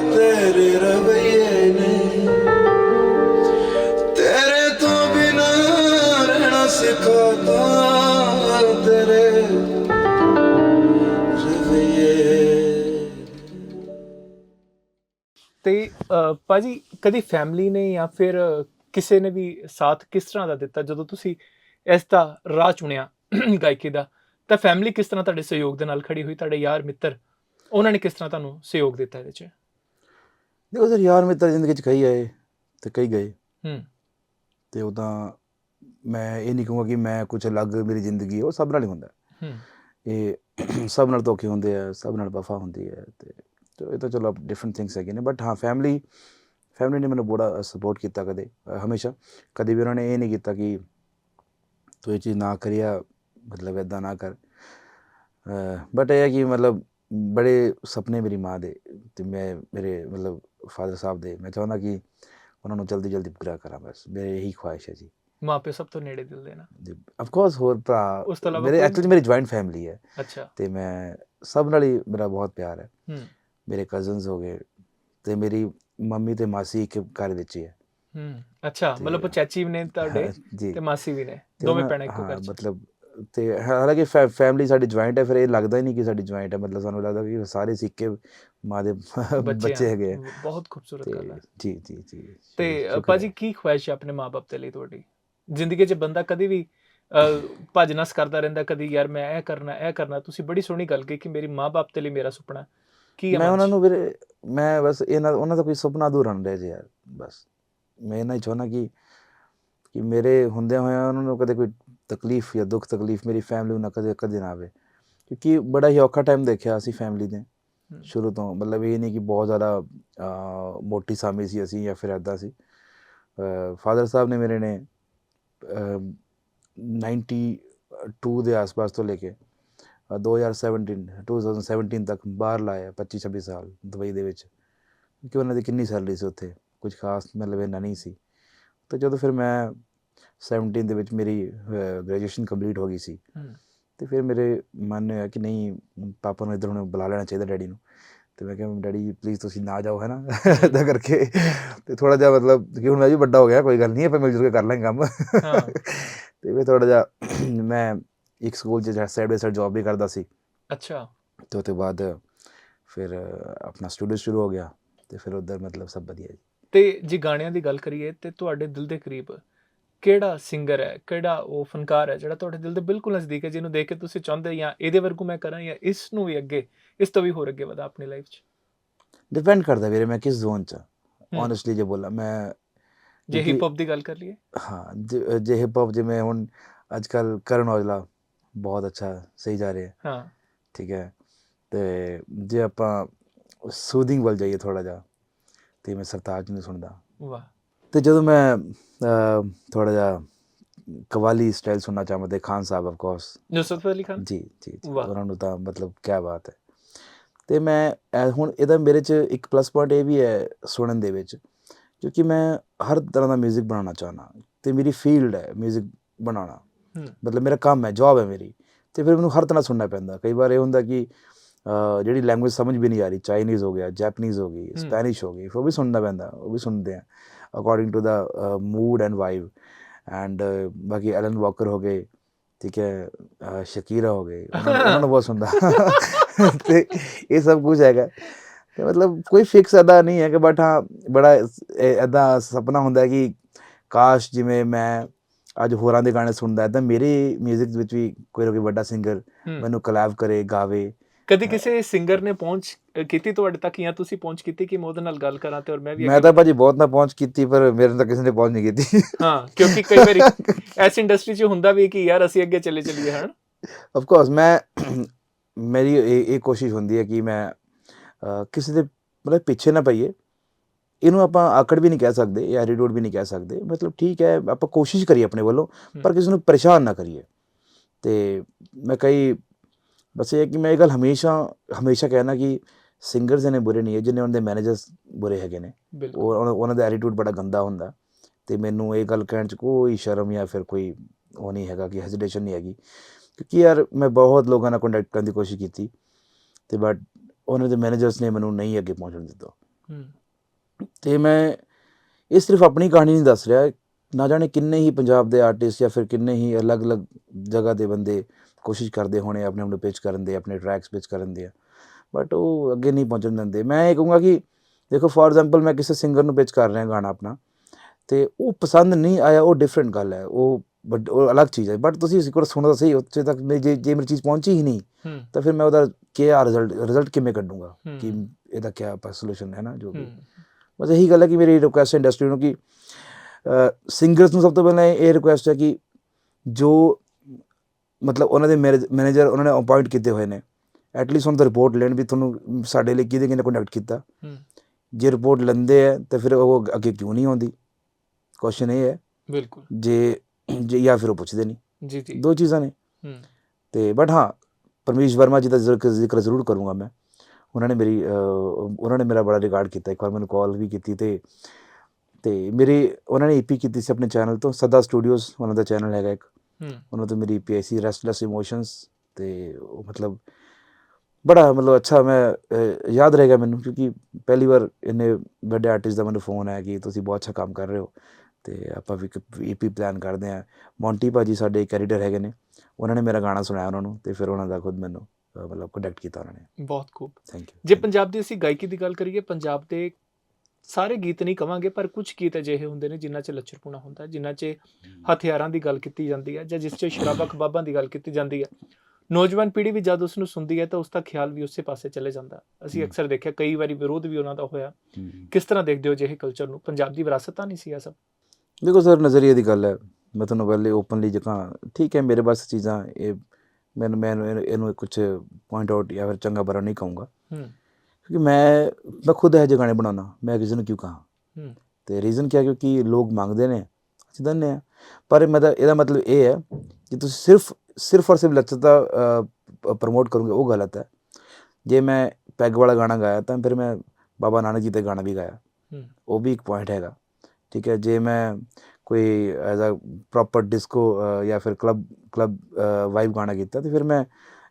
ਤੇਰੇ ਤੇ ਭਾਜੀ ਕਦੀ ਫੈਮਿਲੀ ਨੇ ਜਾਂ ਫਿਰ ਕਿਸੇ ਨੇ ਵੀ ਸਾਥ ਕਿਸ ਤਰ੍ਹਾਂ ਦਾ ਦਿੱਤਾ? ਜਦੋਂ ਤੁਸੀਂ ਇਸ ਦਾ ਰਾਹ ਚੁਣਿਆ ਗਾਇਕੀ ਦਾ ਤਾਂ ਫੈਮਿਲੀ ਕਿਸ ਤਰ੍ਹਾਂ ਤੁਹਾਡੇ ਸਹਿਯੋਗ ਦੇ ਨਾਲ ਖੜੀ ਹੋਈ? ਤੁਹਾਡੇ ਯਾਰ ਮਿੱਤਰ ਉਹਨਾਂ ਨੇ ਕਿਸ ਤਰ੍ਹਾਂ ਤੁਹਾਨੂੰ ਸਹਿਯੋਗ ਦਿੱਤਾ ਇਹਦੇ 'ਚ? ਦੇਖੋ ਸਰ ਯਾਰ ਮਿੱਤਰ ਜ਼ਿੰਦਗੀ 'ਚ ਕਈ ਆਏ ਤੇ ਕਈ ਗਏ। ਹੂੰ। ਤੇ ਉਦਾਂ ਮੈਂ ਇਹ ਨਹੀਂ ਕਹੂੰਗਾ ਕਿ ਮੈਂ ਕੁਝ ਅਲੱਗ ਮੇਰੀ ਜ਼ਿੰਦਗੀ ਉਹ ਸਭ ਨਾਲ ਹੀ ਹੁੰਦਾ ਹੂੰ। ਇਹ ਸਭ ਨਾਲ ਧੋਖੇ ਹੁੰਦੇ ਆ ਸਭ ਨਾਲ ਵਫਾ ਹੁੰਦੀ ਹੈ ਤੇ ਤੇ ਇਹ ਤਾਂ ਚਲੋ ਡਿਫਰੈਂਟ ਥਿੰਗਸ ਹੈਗੇ ਨੇ ਬਟ ਹਾਂ ਫੈਮਿਲੀ ਫੈਮਿਲੀ ਨੇ ਮੈਨੂੰ ਬੜਾ ਸਪੋਰਟ ਕੀਤਾ ਕਦੇ ਹਮੇਸ਼ਾ। ਕਦੇ ਵੀ ਉਹਨਾਂ ਨੇ ਇਹ ਨਹੀਂ ਕੀਤਾ ਕਿ ਤੂੰ ਇਹ ਚੀਜ਼ ਨਾ ਕਰਿਆ ਮਤਲਬ ਇਦਾਂ ਨਾ ਕਰ। ਬਟ ਇਹ ਹੈ ਕਿ ਮਤਲਬ ਬੜੇ ਸੁਪਨੇ ਮੇਰੀ ਮਾਂ ਦੇ ਤੇ ਮੈਂ ਮੇਰੇ ਮਤਲਬ ਫਾਦਰ ਸਾਹਿਬ ਦੇ ਮੈਂ ਚਾਹੁੰਦਾ ਕਿ ਉਹਨਾਂ ਨੂੰ ਜਲਦੀ ਜਲਦੀ ਪੂਰਾ ਕਰਾਂ ਬਸ ਮੇਰੀ ਇਹੀ ਖੁਆਇਸ਼ ਹੈ ਜੀ। ਮਾਪੇ ਸਭ ਤੋਂ ਨੇੜੇ ਦਿਲ ਦੇ ਨਾ ਆਫ ਕੋਰਸ ਹੋਰ ਭਰਾ ਮੇਰੇ ਐਕਚੁਅਲੀ ਮੇਰੀ ਜੁਆਇੰਟ ਫੈਮਿਲੀ ਹੈ। ਅੱਛਾ। ਤੇ ਮੈਂ ਸਭ ਨਾਲ ਹੀ ਮੇਰਾ ਬਹੁਤ ਪਿਆਰ ਹੈ। ਹੂੰ। ਮੇਰੇ ਕਜ਼ਨਸ ਹੋ ਗਏ ਤੇ ਮੇਰੀ ਮੰਮੀ ਤੇ ਮਾਸੀ ਇੱਕ ਘਰ ਵਿੱਚ ਹੀ ਹੈ। ਹੂੰ ਅੱਛਾ ਮਤਲਬ ਚਾਚੀ ਵੀ ਨੇ ਤੁਹਾਡੇ ਜੀ। ਤੇ ਮਾਸੀ ਵੀ ਨੇ ਦੋਵੇਂ ਭੈਣਾਂ ਇੱਕੋ ਘਰ 'ਚ। ਮਤਲਬ ਤੇ ਹਾਲਾਂਕਿ ਫੈਮਿਲੀ ਸਾਡੀ ਜੁਆਇੰਟ ਹੈ ਫਿਰ ਇਹ ਲੱਗਦਾ ਹੀ ਨਹੀਂ ਕਿ ਸਾਡੀ ਜੁਆਇੰਟ ਹੈ। ਮਤਲਬ ਸਾਨੂੰ ਲੱਗਦਾ ਕਿ ਸਾਰੇ ਸਿੱਕੇ ਮਾਂ ਦੇ ਬੱਚੇ। ਹੈਗੇ। ਬਹੁਤ ਖੂਬਸੂਰਤ ਗੱਲ ਹੈ। ਜੀ ਜੀ ਜੀ। ਤੇ। ਭਾਜੀ ਕੀ ਖੁਆਇਸ਼ ਹੈ ਆਪਣੇ ਮਾਪੇ ਦੇ ਲਈ ਤੁਹਾਡੀ? ਜ਼ਿੰਦਗੀ 'ਚ ਬੰਦਾ ਕਦੀ ਵੀ ਭੱਜ ਨਸ ਕਰਦਾ ਰਹਿੰਦਾ ਕਦੀ ਯਾਰ ਮੈਂ ਇਹ ਕਰਨਾ ਇਹ ਕਰਨਾ। ਤੁਸੀਂ ਬੜੀ ਸੋਹਣੀ ਗੱਲ ਕਹੀ ਕਿ ਮੇਰੀ ਮਾਂ-ਬਾਪ ਦੇ ਲਈ ਮੇਰਾ ਸੁਪਨਾ। ਕੀ ਹੈ ਮੈਂ? ਉਹਨਾਂ ਨੂੰ ਵੀਰੇ ਮੈਂ ਬਸ ਇਹਨਾਂ ਉਹਨਾਂ ਦਾ ਕੋਈ ਸੁਪਨਾ ਅਧੂਰਾ ਨਾ ਰਹਿ ਜੇ ਯਾਰ ਬਸ। ਮੈਂ ਇਹਨਾਂ ਹੀ ਚਾਹੁੰਦਾ ਕਿ ਕਿ ਮੇਰੇ ਹੁੰਦਿਆਂ ਹੋਇਆਂ ਉਹਨਾਂ ਨੂੰ ਕਦੇ ਕੋਈ ਤਕਲੀਫ ਜਾਂ ਦੁੱਖ ਤਕਲੀਫ ਮੇਰੀ ਫੈਮਿਲੀ ਨੂੰ ਨਾ ਕਦੇ ਕਦੇ ਨਾ ਆਵੇ। ਕਿਉਂਕਿ ਬੜਾ ਹੀ ਔਖਾ ਟਾਈਮ ਦੇਖਿਆ ਅਸੀਂ ਫੈਮਿਲੀ ਨੇ। ਸ਼ੁਰੂ ਤੋਂ ਮਤਲਬ ਇਹ ਨਹੀਂ ਕਿ ਬਹੁਤ ਜ਼ਿਆਦਾ ਮੋਟੀ ਸਾਮੀ ਸੀ ਅਸੀਂ ਜਾਂ ਫਿਰ ਐਦਾਂ ਸੀ। ਫਾਦਰ ਸਾਹਿਬ ਨੇ ਮੇਰੇ ਨੇ 92 ਦੇ ਆਸ-ਪਾਸ ਤੋਂ ਲੈ ਕੇ ਅ, 2017 2017 ਤੱਕ ਬਾਹਰ ਲਾਇਆ 25 26 ਸਾਲ ਦੁਬਈ ਦੇ ਵਿੱਚ। ਕਿ ਉਹਨਾਂ ਦੀ ਕਿੰਨੀ ਸੈਲਰੀ ਸੀ ਉੱਥੇ? ਕੁਝ ਖਾਸ ਮਤਲਬ ਇੰਨਾ ਨਹੀਂ ਸੀ। ਤੇ ਜਦੋਂ ਫਿਰ ਮੈਂ 17 ਦੇ ਵਿੱਚ ਮੇਰੀ ਗ੍ਰੈਜੂਏਸ਼ਨ ਕੰਪਲੀਟ ਹੋ ਗਈ ਸੀ। ਤੇ ਫਿਰ ਮੇਰੇ ਮਨ ਨੇ ਹੋਇਆ ਕਿ ਨਹੀਂ ਪਾਪਾ ਨੂੰ ਇੱਧਰ ਹੁਣ ਬੁਲਾ ਲੈਣਾ ਚਾਹੀਦਾ ਡੈਡੀ ਨੂੰ। ਤੇ ਮੈਂ ਕਿਹਾ ਡੈਡੀ ਪਲੀਜ਼ ਤੁਸੀਂ ਨਾ ਜਾਓ ਹੈ ਨਾ? ਇਦਾਂ ਕਰਕੇ ਤੇ ਥੋੜਾ ਜਿਹਾ ਮਤਲਬ ਕਿ ਹੁਣ ਮੈਂ ਵੀ ਵੱਡਾ ਹੋ ਗਿਆ ਕੋਈ ਗੱਲ ਨਹੀਂ ਆਪਾਂ ਮਿਲ ਜੁਲ ਕੇ ਕਰ ਲਾਂਗੇ ਕੰਮ। ਹਾਂ। ਤੇ ਫਿਰ ਥੋੜਾ ਜਿਹਾ ਮੈਂ ਇੱਕ ਸਕੂਲ 'ਚ ਸਾਈਡ ਬਾਈ ਸਾਈਡ ਜੌਬ ਵੀ ਕਰਦਾ ਸੀ। ਅੱਛਾ। ਤੇ ਉਹ ਤੋਂ ਬਾਅਦ ਫਿਰ ਆਪਣਾ ਸਟੂਡੀਓ ਸ਼ੁਰੂ ਹੋ ਗਿਆ ਤੇ ਫਿਰ ਉਧਰ ਮਤਲਬ ਸਭ ਵਧੀਆ ਜੀ। ਤੇ ਜੇ ਗਾਣਿਆਂ ਦੀ ਗੱਲ ਕਰੀਏ ਤੇ ਤੁਹਾਡੇ ਦਿਲ ਦੇ ਕਰੀਬ ਕਿਹੜਾ ਸਿੰਗਰ ਹੈ ਕਿਹੜਾ ਉਹ ਫਨਕਾਰ ਹੈ ਜਿਹੜਾ ਤੁਹਾਡੇ ਦਿਲ ਦੇ ਬਿਲਕੁਲ ਨਜ਼ਦੀਕ ਹੈ ਜਿਹਨੂੰ ਦੇਖ ਕੇ ਤੁਸੀਂ ਚਾਹੁੰਦੇ ਜਾਂ ਇਹਦੇ ਵਰਗੂ ਮੈਂ ਕਰਾਂ ਜਾਂ ਇਸ ਨੂੰ ਵੀ ਅੱਗੇ ਇਸ ਤੋਂ ਵੀ ਹੋਰ ਅੱਗੇ ਵਧਾ ਆਪਣੀ ਲਾਈਫ 'ਚ? ਡਿਪੈਂਡ ਕਰਦਾ ਵੀਰੇ ਮੈਂ ਕਿਸ ਜ਼ੋਨ 'ਚ। ਓਨੈਸਟਲੀ ਜੇ ਬੋਲਾਂ ਮੈਂ ਜੇ ਹਿਪ ਹੌਪ ਦੀ ਗੱਲ ਕਰ ਲਈਏ? ਹਾਂ ਜੇ- ਜੇ ਹਿਪ ਹੌਪ ਜਿਵੇਂ ਹੁਣ ਅੱਜ ਕੱਲ ਕਰਨ ਔਜਲਾ ਬਹੁਤ ਅੱਛਾ ਸਹੀ ਜਾ ਰਿਹਾ। ਹਾਂ। ਠੀਕ ਹੈ ਤੇ ਜੇ ਆਪਾਂ ਸੂਦਿੰਗ ਵੱਲ ਜਾਈਏ ਥੋੜਾ ਜਿਹਾ ਤੇ ਮੈਂ ਸਰਤਾਜ ਨੂੰ ਸੁਣਦਾ। ਵਾਹ। ਤੇ ਜਦੋਂ ਮੈਂ ਥੋੜਾ ਜਿਹਾ ਕਵਾਲੀ ਸਟਾਈਲ ਸੁਣਨਾ ਚਾਹੁੰਦਾ ਤੇ ਖਾਨ ਸਾਹਿਬ ਆਫ ਕੋਰਸ ਨੁਸਰਤ ਫਤਿਹ ਅਲੀ ਖਾਨ ਜੀ ਜੀ ਜੀ, ਵਾਹ। ਉਹਨਾਂ ਨੂੰ ਤਾਂ ਮਤਲਬ ਕੀ ਬਾਤ ਹੈ ਤੇ ਮੈਂ ਇਹ ਹੁਣ ਇਹਦਾ ਮੇਰੇ ਚ ਇੱਕ ਪਲੱਸ ਪੁਆਇੰਟ ਇਹ ਵੀ ਹੈ ਸੁਣਨ ਦੇ ਵਿੱਚ ਕਿਉਂਕਿ ਮੈਂ ਹਰ ਤਰ੍ਹਾਂ ਦਾ 뮤직 ਬਣਾਉਣਾ ਚਾਹਨਾ ਤੇ ਮੇਰੀ ਫੀਲਡ ਹੈ 뮤직 ਬਣਾਉਣਾ ਹੂੰ। ਮਤਲਬ ਮੇਰਾ ਕੰਮ ਹੈ ਜੌਬ ਹੈ ਮੇਰੀ ਤੇ ਫਿਰ ਮੈਨੂੰ ਹਰ ਤਰ੍ਹਾਂ ਸੁਣਨਾ ਪੈਂਦਾ ਕਈ ਵਾਰ ਇਹ ਹੁੰਦਾ ਕਿ ਅਹ, ਜਿਹੜੀ ਲੈਂਗੁਏਜ ਸਮਝ ਵੀ ਨਹੀਂ ਆ ਰਹੀ ਚਾਈਨੀਜ਼ ਹੋ ਗਿਆ ਜੈਪਨੀਜ਼ ਹੋ ਗਈ ਹੂੰ। ਸਪੈਨਿਸ਼ ਹੋ ਗਈ ਫਿਰ ਉਹ ਵੀ ਸੁਣਨਾ ਪੈਂਦਾ ਉਹ ਵੀ ਸੁਣਦੇ ਆ According to the mood and vibe and ਬਾਕੀ ਐਲਨ ਵਾਕਰ ਹੋ ਗਏ ਠੀਕ ਹੈ ਸ਼ਕੀਰਾ ਹੋ ਗਏ ਉਹਨਾਂ ਨੂੰ- ਬਹੁਤ ਸੁਣਦਾ ਤੇ ਇਹ ਸਭ ਕੁਝ ਹੈਗਾ ਤੇ ਮਤਲਬ ਕੋਈ ਫਿਕਸ ਅਦਾ ਨਹੀਂ ਹੈ ਕਿ ਬਟ ਹਾਂ ਬੜਾ ਐਦਾ ਸੁਪਨਾ ਹੁੰਦਾ ਕਿ ਕਾਸ਼ ਜਿਵੇਂ ਮੈਂ ਅੱਜ ਹੋਰਾਂ ਦੇ ਗਾਣੇ ਸੁਣਦਾ ਐਦਾਂ ਮੇਰੇ 뮤직 ਵਿੱਚ ਵੀ ਕੋਈ ਨਾ ਕੋਈ ਵੱਡਾ ਸਿੰਗਰ। ਮੈਨੂੰ ਕੋਲੈਬ ਕਰੇ ਗਾਵੇ ਕਦੀ ਕਿਸੇ ਸਿੰਗਰ ਨੇ ਪਹੁੰਚ ਕੀਤੀ ਤੁਹਾਡੇ ਤੱਕ ਜਾਂ ਤੁਸੀਂ ਪਹੁੰਚ ਕੀਤੀ ਕਿ ਮੈਂ ਉਹਦੇ ਨਾਲ ਗੱਲ ਕਰਾਂ ਤੇ ਔਰ ਮੈਂ ਵੀ ਮੈਂ ਤਾਂ ਭਾਜੀ ਬਹੁਤ ਨਾ ਪਹੁੰਚ ਕੀਤੀ ਪਰ ਮੇਰੇ ਤਾਂ ਕਿਸੇ ਨੇ ਪਹੁੰਚ ਨਹੀਂ ਕੀਤੀ। ਹਾਂ ਕਿਉਂਕਿ ਕਈ ਵਾਰੀ ਐਸ ਇੰਡਸਟਰੀ 'ਚ ਹੁੰਦਾ ਵੀ ਕਿ ਯਾਰ ਅਸੀਂ ਅੱਗੇ ਚੱਲੇ ਚੱਲੀਏ ਹਨ? ਆਫ ਕੋਰਸ ਮੈਂ ਮੇਰੀ ਇਹ ਕੋਸ਼ਿਸ਼ ਹੁੰਦੀ ਹੈ ਕਿ ਮੈਂ ਕਿਸੇ ਦੇ ਮਤਲਬ ਪਿੱਛੇ ਨਾ ਪਈਏ। ਇਹਨੂੰ ਆਪਾਂ ਆਕੜ ਵੀ ਨਹੀਂ ਕਹਿ ਸਕਦੇ ਜਾਂ ਐਟੀਟਿਊਡ ਵੀ ਨਹੀਂ ਕਹਿ ਸਕਦੇ। ਮਤਲਬ ਠੀਕ ਹੈ ਆਪਾਂ ਕੋਸ਼ਿਸ਼ ਕਰੀਏ ਆਪਣੇ ਵੱਲੋਂ ਪਰ ਕਿਸੇ ਨੂੰ ਪਰੇਸ਼ਾਨ ਨਾ ਕਰੀਏ। ਤੇ ਮੈਂ ਕਈ ਬਸ ਇਹ ਕਿ ਮੈਂ ਇਹ ਗੱਲ ਹਮੇਸ਼ਾ ਹਮੇਸ਼ਾ ਕਹਿਣਾ ਕਿ ਸਿੰਗਰਸ ਨੇ ਬੁਰੇ ਨਹੀਂ ਹੈ ਜਿੰਨੇ ਉਹਨਾਂ ਦੇ ਮੈਨੇਜਰਸ ਬੁਰੇ ਹੈਗੇ ਨੇ ਉਹ ਉਹਨਾਂ- ਦਾ ਐਟੀਟਿਊਡ ਬੜਾ ਗੰਦਾ ਹੁੰਦਾ ਤੇ ਮੈਨੂੰ ਇਹ ਗੱਲ ਕਹਿਣ ਚ ਕੋਈ ਸ਼ਰਮ ਜਾਂ ਫਿਰ ਕੋਈ ਉਹ ਨਹੀਂ ਹੈਗਾ ਕਿ ਹੈਜ਼ਿਟੇਸ਼ਨ ਨਹੀਂ ਹੈਗੀ ਕਿਉਂਕਿ ਯਾਰ ਮੈਂ ਬਹੁਤ ਲੋਕਾਂ ਨਾਲ ਕੰਟੈਕਟ ਕਰਨ ਦੀ ਕੋਸ਼ਿਸ਼ ਕੀਤੀ ਤੇ ਬਟ ਉਹਨਾਂ ਦੇ ਮੈਨੇਜਰਸ ਨੇ ਮੈਨੂੰ ਨਹੀਂ ਅੱਗੇ ਪਹੁੰਚਣ ਦਿੱਤਾ ਤੇ ਮੈਂ ਇਹ ਸਿਰਫ ਆਪਣੀ ਕਹਾਣੀ ਨਹੀਂ ਦੱਸ ਰਿਹਾ ਨਾ ਜਾਣੇ ਕਿੰਨੇ ਹੀ ਪੰਜਾਬ ਦੇ ਆਰਟਿਸਟ ਜਾਂ ਫਿਰ ਕਿੰਨੇ ਹੀ ਅਲੱਗ-ਅਲੱਗ ਜਗ੍ਹਾ ਦੇ ਬੰਦੇ ਕੋਸ਼ਿਸ਼ ਕਰਦੇ ਹੋਣੇ ਆਪਣੇ ਆਪ ਨੂੰ ਪਿਚ ਕਰਨ ਦੇ ਆਪਣੇ ਟਰੈਕਸ ਪਿਚ ਕਰਨ ਦੇ ਬਟ ਉਹ ਅੱਗੇ ਨਹੀਂ ਪਹੁੰਚਣ ਦਿੰਦੇ। ਮੈਂ ਇਹ ਕਹੂੰਗਾ ਕਿ ਦੇਖੋ ਫੋਰ ਐਗਜ਼ਾਮਪਲ ਮੈਂ ਕਿਸੇ ਸਿੰਗਰ ਨੂੰ ਪਿਚ ਕਰ ਰਿਹਾ ਗਾਣਾ ਆਪਣਾ ਤੇ ਉਹ ਪਸੰਦ ਨਹੀਂ ਆਇਆ ਉਹ ਡਿਫਰੈਂਟ ਗੱਲ ਹੈ। ਉਹ ਬਟ ਉਹ ਅਲੱਗ ਚੀਜ਼ ਹੈ। ਬਟ ਤੁਸੀਂ ਇੱਕ ਵਾਰ ਸੁਣੋ ਤਾਂ ਸਹੀ ਉੱਥੇ ਤੱਕ ਮੇਰੀ ਜੇ ਜੇ ਮੇਰੀ ਚੀਜ਼ ਪਹੁੰਚੀ ਹੀ ਨਹੀਂ ਤਾਂ ਫਿਰ ਮੈਂ ਉਹਦਾ ਕੀ ਰਿਜ਼ਲਟ ਰਿਜ਼ਲਟ ਕਿਵੇਂ ਕੱਢੂੰਗਾ? ਕਿ। ਇਹਦਾ ਕੀ ਸੋਲੂਸ਼ਨ ਹੈ ਨਾ ਜੋ ਵੀ। ਬਸ ਇਹੀ ਗੱਲ ਹੈ ਕਿ ਮੇਰੀ ਰਿਕੁਐਸਟ ਇੰਡਸਟਰੀ ਨੂੰ ਕਿ ਸਿੰਗਰਸ ਨੂੰ ਸਭ ਤੋਂ ਪਹਿਲਾਂ ਇਹ ਰਿਕੁਐਸਟ ਹੈ ਕਿ ਜੋ ਮਤਲਬ ਉਹਨਾਂ ਦੇ ਮੈਨੇਜਰ ਉਹਨਾਂ ਨੇ ਅਪਾਇੰਟ ਕੀਤੇ ਹੋਏ ਨੇ। ਐਟਲੀਸਟ ਉਹਨਾਂ ਦਾ ਰਿਪੋਰਟ ਲੈਣ ਵੀ ਤੁਹਾਨੂੰ ਸਾਡੇ ਲਈ ਕਿਹਦੇ ਕਿਹਨੇ ਕੰਟੈਕਟ ਕੀਤਾ। ਹੂੰ। ਜੇ ਰਿਪੋਰਟ ਲੈਂਦੇ ਹੈ ਤਾਂ ਫਿਰ ਉਹ ਅੱਗੇ ਕਿਉਂ ਨਹੀਂ ਆਉਂਦੀ? ਕੁਐਸਚਨ ਇਹ ਹੈ। ਬਿਲਕੁਲ। ਜੇ ਜੇ ਜਾਂ ਫਿਰ ਉਹ ਪੁੱਛਦੇ ਨਹੀਂ। ਜੀ ਜੀ। ਦੋ ਚੀਜ਼ਾਂ ਨੇ। ਹੂੰ। ਤੇ ਬਟ ਹਾਂ ਪਰਮੇਸ਼ ਵਰਮਾ ਜੀ ਦਾ ਜ਼ਿਕਰ ਜ਼ਰੂਰ ਕਰੂੰਗਾ ਮੈਂ। ਉਹਨਾਂ ਨੇ ਮੇਰੀ ਉਹਨਾਂ ਨੇ ਮੇਰਾ ਬੜਾ ਰਿਗਾਰਡ ਕੀਤਾ। ਇੱਕ ਵਾਰ ਮੈਨੂੰ ਕਾਲ ਵੀ ਕੀਤੀ ਤੇ ਤੇ ਮੇਰੀ ਉਹਨਾਂ ਨੇ ਈਪੀ ਕੀਤੀ ਸੀ ਆਪਣੇ ਚੈਨਲ ਤੋਂ। ਸਦਾ ਸਟੂਡੀਓਜ਼ ਉਹਨਾਂ ਦਾ ਚੈਨਲ ਹੈਗਾ ਇੱਕ। ਉਹਨਾਂ ਤੋਂ ਮੇਰੀ ਈਪੀ ਆਈ ਸੀ ਰੈਸਟਲੈਸ ਇਮੋਸ਼ਨਸ ਤੇ ਉਹ ਮਤਲਬ ਬੜਾ ਮਤਲਬ ਅੱਛਾ ਮੈਂ ਯਾਦ ਰਹੇਗਾ ਮੈਨੂੰ ਕਿਉਂਕਿ ਪਹਿਲੀ ਵਾਰ ਇੰਨੇ ਵੱਡੇ ਆਰਟਿਸਟ ਦਾ ਮੈਨੂੰ ਫੋਨ ਆਇਆ ਕਿ ਤੁਸੀਂ ਬਹੁਤ ਅੱਛਾ ਕੰਮ ਕਰ ਰਹੇ ਹੋ ਤੇ ਆਪਾਂ ਵੀ ਈਪੀ ਪਲਾਨ ਕਰਦੇ ਹਾਂ। ਮੌਂਟੀ ਭਾਜੀ ਸਾਡੇ ਇੱਕ ਐਡੀਟਰ ਹੈਗੇ ਨੇ ਉਹਨਾਂ ਨੇ ਮੇਰਾ ਗਾਣਾ ਸੁਣਾਇਆ ਉਹਨਾਂ ਨੂੰ ਤੇ ਫਿਰ ਉਹਨਾਂ ਦਾ ਖੁਦ ਮੈਨੂੰ ਮਤਲਬ ਕੰਟੈਕਟ ਕੀਤਾ ਉਹਨਾਂ ਨੇ। ਬਹੁਤ ਖੂਬ। ਥੈਂਕ ਯੂ ਜੇ ਪੰਜਾਬ ਦੀ ਅਸੀਂ ਗਾਇਕੀ ਦੀ ਗੱਲ ਕਰੀਏ ਪੰਜਾਬ ਦੇ ਸਾਰੇ ਗੀਤ ਨਹੀਂ ਕਵਾਂਗੇ ਪਰ ਕੁਝ ਗੀਤ ਅਜਿਹੇ ਹੁੰਦੇ ਨੇ ਜਿਨ੍ਹਾਂ 'ਚ ਲੱਚਰਪੁਣਾ ਹੁੰਦਾ ਜਿਨ੍ਹਾਂ 'ਚ ਹਥਿਆਰਾਂ ਦੀ ਗੱਲ ਕੀਤੀ ਜਾਂਦੀ ਹੈ ਜਾਂ ਜਿਸ 'ਚ ਸ਼ਰਾਬਾਂ ਕਬਾਬਾਂ ਦੀ ਗੱਲ ਕੀਤੀ ਜਾਂਦੀ ਹੈ। ਨੌਜਵਾਨ ਪੀੜ੍ਹੀ ਵੀ ਜਦ ਉਸ ਨੂੰ ਸੁਣਦੀ ਹੈ ਤਾਂ ਉਸ ਦਾ ਖਿਆਲ ਵੀ ਉਸੇ ਪਾਸੇ ਚਲੇ ਜਾਂਦਾ। ਅਸੀਂ। ਅਕਸਰ ਦੇਖਿਆ ਕਈ ਵਾਰੀ ਵਿਰੋਧ ਵੀ ਉਹਨਾਂ ਦਾ ਹੋਇਆ। ਕਿਸ ਤਰ੍ਹਾਂ ਦੇਖਦੇ ਹੋ ਜਿਹੇ ਕਲਚਰ ਨੂੰ? ਪੰਜਾਬ ਦੀ ਵਿਰਾਸਤ ਤਾਂ ਨਹੀਂ ਸੀ ਇਹ ਸਭ? ਦੇਖੋ ਸਰ ਨਜ਼ਰੀਏ ਦੀ ਗੱਲ ਹੈ। ਮੈਂ ਤੁਹਾਨੂੰ ਪਹਿਲੇ ਓਪਨਲੀ ਜਕਾਂ ਠੀਕ ਹੈ ਮੇਰੇ ਪਾਸ ਚੀਜ਼ਾਂ ਇਹ ਮੈਨੂੰ ਮੈਂ ਇਹਨੂੰ- ਇਹਨੂੰ ਕੁਝ ਪੁਆਇੰਟ ਆਊਟ ਜਾਂ ਫਿਰ ਚੰਗਾ ਬਰਾ ਨਹੀਂ ਕਹੂੰਗਾ। ਹੂੰ। ਕਿਉਂਕਿ ਮੈਂ ਮੈਂ ਖੁਦ ਇਹ ਜਿਹੇ ਗਾਣੇ ਬਣਾਉਣਾ ਮੈਂ ਕਿਸੇ ਨੂੰ ਕਿਉਂ ਕਹਾਂ? ਹੂੰ। ਤੇ ਰੀਜ਼ਨ ਕੀ ਹੈ ਕਿਉਂਕਿ ਲੋਕ ਮੰਗਦੇ ਨੇ ਅਸੀਂ ਦਿੰਦੇ ਹਾਂ। ਪਰ ਮਤਲਬ ਇਹਦਾ ਮਤਲਬ ਇਹ ਹੈ ਕਿ ਤੁਸੀਂ ਸਿਰਫ ਸਿਰਫ ਔਰ ਸਿਰਫ ਲੱਚਤਾ ਪ੍ਰਮੋਟ ਕਰੋਗੇ ਉਹ ਗਲਤ ਹੈ। ਜੇ ਮੈਂ ਪੈਗ ਵਾਲਾ ਗਾਣਾ ਗਾਇਆ ਤਾਂ ਫਿਰ ਮੈਂ ਬਾਬਾ ਨਾਨਕ ਜੀ ਤੇ ਗਾਣਾ ਵੀ ਗਾਇਆ। ਉਹ ਵੀ ਇੱਕ ਪੁਆਇੰਟ ਹੈਗਾ। ਠੀਕ ਹੈ ਜੇ ਮੈਂ ਕੋਈ ਐਜ਼ ਅ ਪ੍ਰੋਪਰ ਡਿਸਕੋ ਜਾਂ ਫਿਰ ਕਲੱਬ ਕਲੱਬ ਵਾਈਬ ਗਾਣਾ ਕੀਤਾ ਤੇ ਫਿਰ ਮੈਂ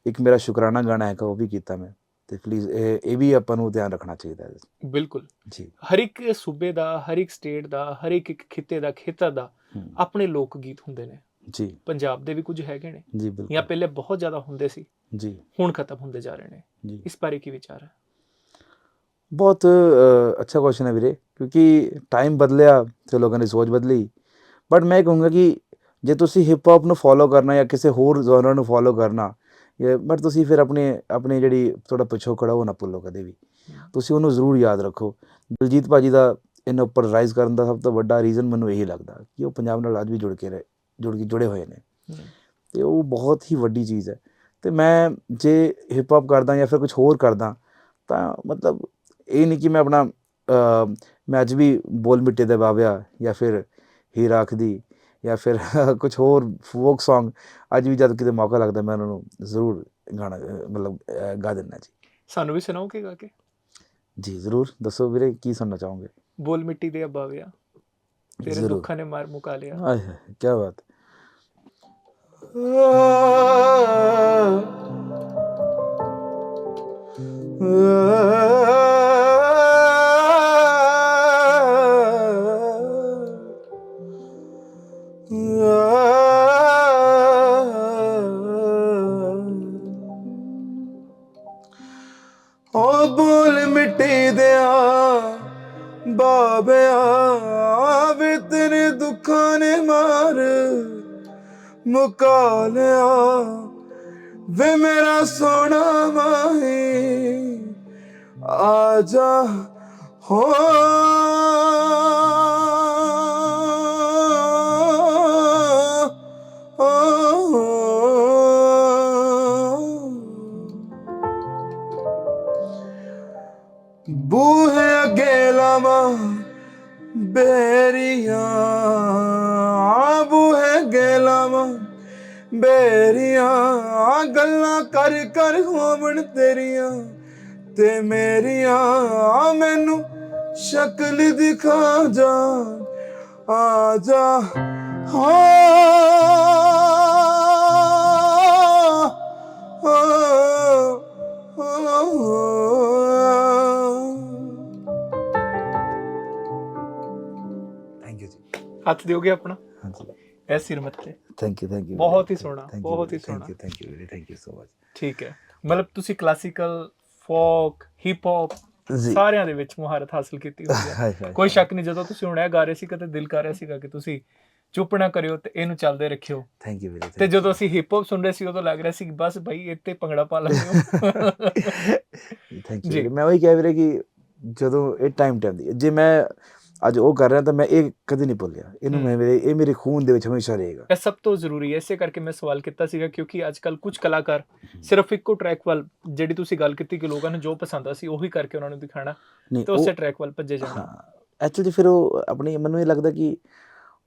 ਇੱਕ ਮੇਰਾ ਸ਼ੁਕਰਾਨਾ ਗਾਣਾ ਹੈਗਾ ਉਹ ਵੀ ਕੀਤਾ ਮੈਂ। ਤੇ ਪਲੀਜ਼ ਇਹ ਇਹ ਵੀ ਆਪਾਂ ਨੂੰ ਧਿਆਨ ਰੱਖਣਾ ਚਾਹੀਦਾ ਹੈ ਬਿਲਕੁਲ। ਜੀ। ਹਰ ਇੱਕ ਸੂਬੇ ਦਾ ਹਰ ਇੱਕ ਸਟੇਟ ਦਾ ਹਰ ਇੱਕ ਇੱਕ ਖਿੱਤੇ ਦਾ ਖੇਤਰ ਦਾ ਆਪਣੇ ਲੋਕ ਗੀਤ ਹੁੰਦੇ ਨੇ। ਜੀ। ਪੰਜਾਬ ਦੇ ਵੀ ਕੁਝ ਹੈਗੇ ਨੇ। ਜੀ ਜਾਂ ਬਿਲਕੁਲ ਪਹਿਲੇ ਬਹੁਤ ਜ਼ਿਆਦਾ ਹੁੰਦੇ ਸੀ। ਜੀ। ਹੁਣ ਖਤਮ ਹੁੰਦੇ ਜਾ ਰਹੇ ਨੇ। ਜੀ। ਇਸ ਬਾਰੇ ਕੀ ਵਿਚਾਰ ਹੈ? ਬਹੁਤ ਅੱਛਾ ਕੁਐਸਚਨ ਹੈ ਵੀਰੇ ਕਿਉਂਕਿ ਟਾਈਮ ਬਦਲਿਆ ਤੇ ਲੋਕਾਂ ਦੀ ਸੋਚ ਬਦਲੀ। ਬਟ ਮੈਂ ਕਹੂੰਗਾ ਕਿ ਜੇ ਤੁਸੀਂ ਹਿਪ ਹੌਪ ਨੂੰ ਫੋਲੋ ਕਰਨਾ ਜਾਂ ਕਿਸੇ ਹੋਰ ਜ਼ੋਨਰ ਨੂੰ ਫੋਲੋ ਕਰਨਾ ਬਟ ਤੁਸੀਂ ਫਿਰ ਆਪਣੇ ਆਪਣੀ ਜਿਹੜੀ ਤੁਹਾਡਾ ਪਿਛੋਕੜ ਉਹ ਨਾ ਭੁੱਲੋ ਕਦੇ ਵੀ। ਤੁਸੀਂ ਉਹਨੂੰ ਜ਼ਰੂਰ ਯਾਦ ਰੱਖੋ। ਦਿਲਜੀਤ ਭਾਜੀ ਦਾ ਇਹਨਾਂ ਉੱਪਰ ਰਾਈਜ਼ ਕਰਨ ਦਾ ਸਭ ਤੋਂ ਵੱਡਾ ਰੀਜ਼ਨ ਮੈਨੂੰ ਇਹੀ ਲੱਗਦਾ ਕਿ ਉਹ ਪੰਜਾਬ ਨਾਲ ਅੱਜ ਵੀ ਜੁੜ ਕੇ ਰਹੇ ਜੁੜ ਕੇ ਜੁੜੇ ਹੋਏ ਨੇ। ਤੇ ਉਹ ਬਹੁਤ ਹੀ ਵੱਡੀ ਚੀਜ਼ ਹੈ। ਤੇ ਮੈਂ ਜੇ ਹਿਪ ਹੌਪ ਕਰਦਾ ਜਾਂ ਫਿਰ ਕੁਝ ਹੋਰ ਕਰਦਾ ਤਾਂ ਮਤਲਬ ਇਹ ਨਹੀਂ ਕਿ ਮੈਂ ਆਪਣਾ ਮੈਂ ਅੱਜ ਵੀ ਬੋਲ ਮਿੱਟੇ ਦੇ ਬਾਵਿਆ ਜਾਂ ਫਿਰ ਹੀ ਰੱਖਦੀ ਜਾਂ ਫਿਰ ਕੁਝ ਹੋਰ ਫੋਕ Song ਅੱਜ ਵੀ ਜਦ ਕਿਤੇ ਮੌਕਾ ਲੱਗਦਾ ਮੈਂ ਉਹਨਾਂ ਨੂੰ ਜ਼ਰੂਰ ਗਾਣਾ ਮਤਲਬ ਗਾ ਦਿੰਦਾ ਜੀ। ਸਾਨੂੰ ਵੀ ਸੁਣਾਓਗੇ ਗਾ ਕੇ? ਜੀ ਜ਼ਰੂਰ। ਦੱਸੋ ਵੀਰੇ ਕੀ ਸੁਣਨਾ ਚਾਹੋਗੇ? ਬੋਲ ਮਿੱਟੀ ਦੇ ਅੱਬਾ ਵਿਆ ਤੇਰੇ ਦੁੱਖਾਂ ਨੇ ਮਾਰ ਮੁਕਾ ਲਿਆ। ਆਏ ਹਾਏ ਕੀ ਬਾਤ। ਓ ਮੁਕਾ ਲਿਆ ਵੇ ਮੇਰਾ ਸੋਨਾ ਮਾਹੀ ਆ ਜਾ ਹੋ। ਬੂਹੇ ਅੱਗੇ ਲਾਵਾਂ ਬੇਰੀਆਂ ਬੇਰੀਆਂ ਗੱਲਾਂ ਕਰ ਕਰ ਹੋਵਣ ਤੇਰੀਆਂ ਤੇ ਮੇਰੀਆਂ ਮੈਨੂੰ ਸ਼ਕਲ ਦਿਖਾ ਜਾ ਆ ਜਾ ਥੈਂਕ ਯੂ ਜੀ। ਹੱਥ ਦਿਓਗੇ ਆਪਣਾ? ਹਾਂਜੀ। ਇਹ ਸਿਰ ਮੱਥੇ ਥੈਂਕ ਯੂ ਥੈਂਕ ਯੂ ਬਹੁਤ ਹੀ ਸੋਹਣਾ, ਬਹੁਤ ਹੀ ਸੋਹਣਾ। Thank you thank you thank you so much ਠੀਕ ਹੈ। ਮਤਲਬ ਤੁਸੀਂ ਕਲਾਸੀਕਲ ਫੋਕ ਹਿਪ ਹੌਪ ਸਾਰਿਆਂ ਦੇ ਵਿੱਚ ਮੁਹਾਰਤ ਹਾਸਲ ਕੀਤੀ ਹੋਈ ਹੈ। ਕੋਈ ਸ਼ੱਕ ਨਹੀਂ ਜਦੋਂ ਤੁਸੀਂ ਹੁਣ ਇਹ ਗਾ ਰਹੇ ਸੀ ਕਦੇ ਦਿਲ ਕਰ ਰਿਹਾ ਸੀਗਾ ਕਿ ਤੁਸੀਂ ਚੁੱਪ ਨਾ ਕਰਿਓ ਤੇ ਇਹਨੂੰ ਚੱਲਦੇ ਰੱਖਿਓ। ਥੈਂਕ ਯੂ ਵੀਰੇ ਤੇ ਜਦੋਂ ਅਸੀਂ ਹਿਪ ਹੌਪ ਸੁਣ ਰਹੇ ਸੀ ਉਦੋਂ ਲੱਗ ਰਿਹਾ ਸੀ ਕਿ ਬਸ ਭਾਈ ਇੱਥੇ ਭੰਗੜਾ ਪਾ ਲੈਂਦੇ ਹੋ। ਥੈਂਕ। ਯੂ ਮੈਂ ਉਹੀ ਕਹਿ ਵੀਰੇ ਕਿ ਜਦੋਂ ਇਹ ਟਾਈਮ ਟਾਈਮ ਦੀ ਜੇ ਮੈਂ ਅੱਜ ਉਹ ਕਰ ਰਿਹਾ ਤਾਂ ਮੈਂ ਇਹ ਕਦੇ ਨਹੀਂ ਭੁੱਲਿਆ ਇਹਨੂੰ। ਮੈਂ ਮੇਰੇ ਇਹ ਮੇਰੇ ਖੂਨ ਦੇ ਵਿੱਚ ਹਮੇਸ਼ਾ ਰਹੇਗਾ। ਇਹ ਸਭ ਤੋਂ ਜ਼ਰੂਰੀ ਹੈ ਇਸੇ ਕਰਕੇ ਮੈਂ ਸਵਾਲ ਕੀਤਾ ਸੀਗਾ ਕਿਉਂਕਿ ਅੱਜ ਕੱਲ ਕੁਝ ਕਲਾਕਾਰ ਸਿਰਫ ਇੱਕੋ ਟਰੈਕ ਵੱਲ ਜਿਹੜੀ ਤੁਸੀਂ ਗੱਲ ਕੀਤੀ ਕਿ ਲੋਕਾਂ ਨੂੰ ਜੋ ਪਸੰਦ ਆ ਸੀ ਉਹੀ ਕਰਕੇ ਉਹਨਾਂ ਨੂੰ ਦਿਖਾਣਾ ਤੇ ਉਸੇ ਟਰੈਕ ਵੱਲ ਭੱਜੇ ਜਾਣਾ। ਹਾਂ ਐਕਚੁਅਲੀ ਫਿਰ ਉਹ ਆਪਣੀ ਮੈਨੂੰ ਇਹ ਲੱਗਦਾ ਕਿ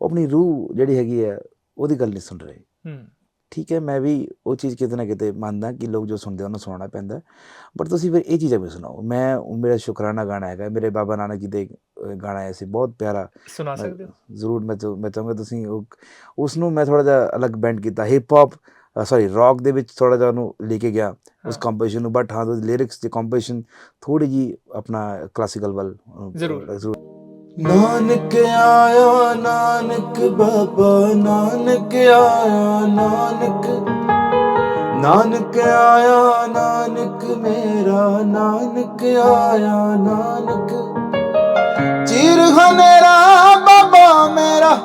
ਉਹ ਆਪਣੀ ਰੂਹ ਜਿਹੜੀ ਹੈਗੀ ਹੈ ਉਹਦੀ ਗੱਲ ਨਹੀਂ ਸੁਣ ਰਹੇ। ਹੂੰ। ਠੀਕ ਹੈ ਮੈਂ ਵੀ ਉਹ ਚੀਜ਼ ਕਿਤੇ ਨਾ ਕਿਤੇ ਮੰਨਦਾ ਕਿ ਲੋਕ ਜੋ ਸੁਣਦੇ ਉਹਨਾਂ ਨੂੰ ਸੁਣਾਉਣਾ ਪੈਂਦਾ। ਬਟ ਤੁਸੀਂ ਫਿਰ ਇਹ ਚੀਜ਼ਾਂ ਵੀ ਸੁਣਾਓ। ਮੈਂ ਮੇਰਾ ਸ਼ੁਕਰਾਨਾ ਗਾਣਾ ਹੈਗਾ। ਮੇਰੇ ਬਾਬਾ ਨਾਨਕ ਜੀ ਦੇ ਗਾਣਾ ਆਇਆ ਸੀ। ਬਹੁਤ ਪਿਆਰਾ। ਸੁਣਾ ਸਕਦੇ ਹੋ? ਜ਼ਰੂਰ ਮੈਂ ਮੈਂ ਚਾਹਾਂਗਾ ਤੁਸੀਂ ਉਹ ਉਸ ਨੂੰ ਮੈਂ ਥੋੜਾ ਜਿਹਾ ਅਲੱਗ ਬੈਂਡ ਕੀਤਾ। ਹਿਪ ਹੌਪ ਸੌਰੀ ਰੌਕ ਦੇ ਵਿੱਚ ਥੋੜਾ ਜਿਹਾ ਉਹਨੂੰ ਲੈ ਕੇ ਗਿਆ। ਉਸ ਹਾਂ। ਕੰਪੋਜੀਸ਼ਨ ਨੂੰ। ਬਟ ਹਾਂ ਉਹ ਲਿਰਿਕਸ ਦੀ ਕੰਪੋਜੀਸ਼ਨ ਥੋੜੀ ਜੀ ਆਪਣਾ ਕਲਾਸੀਕਲ ਵੱਲ ਜ਼ਰੂਰ। ਨਾਨਕ ਆਇਆ, ਨਾਨਕ ਬਾਬਾ, ਨਾਨਕ ਆਇਆ, ਨਾਨਕ। ਨਾਨਕ ਆਇਆ, ਨਾਨਕ ਮੇਰਾ, ਨਾਨਕ ਆਇਆ, ਨਾਨਕ। ਚਿਰ ਹਨੇਰਾ ਬਾਬਾ ਮੇਰਾ,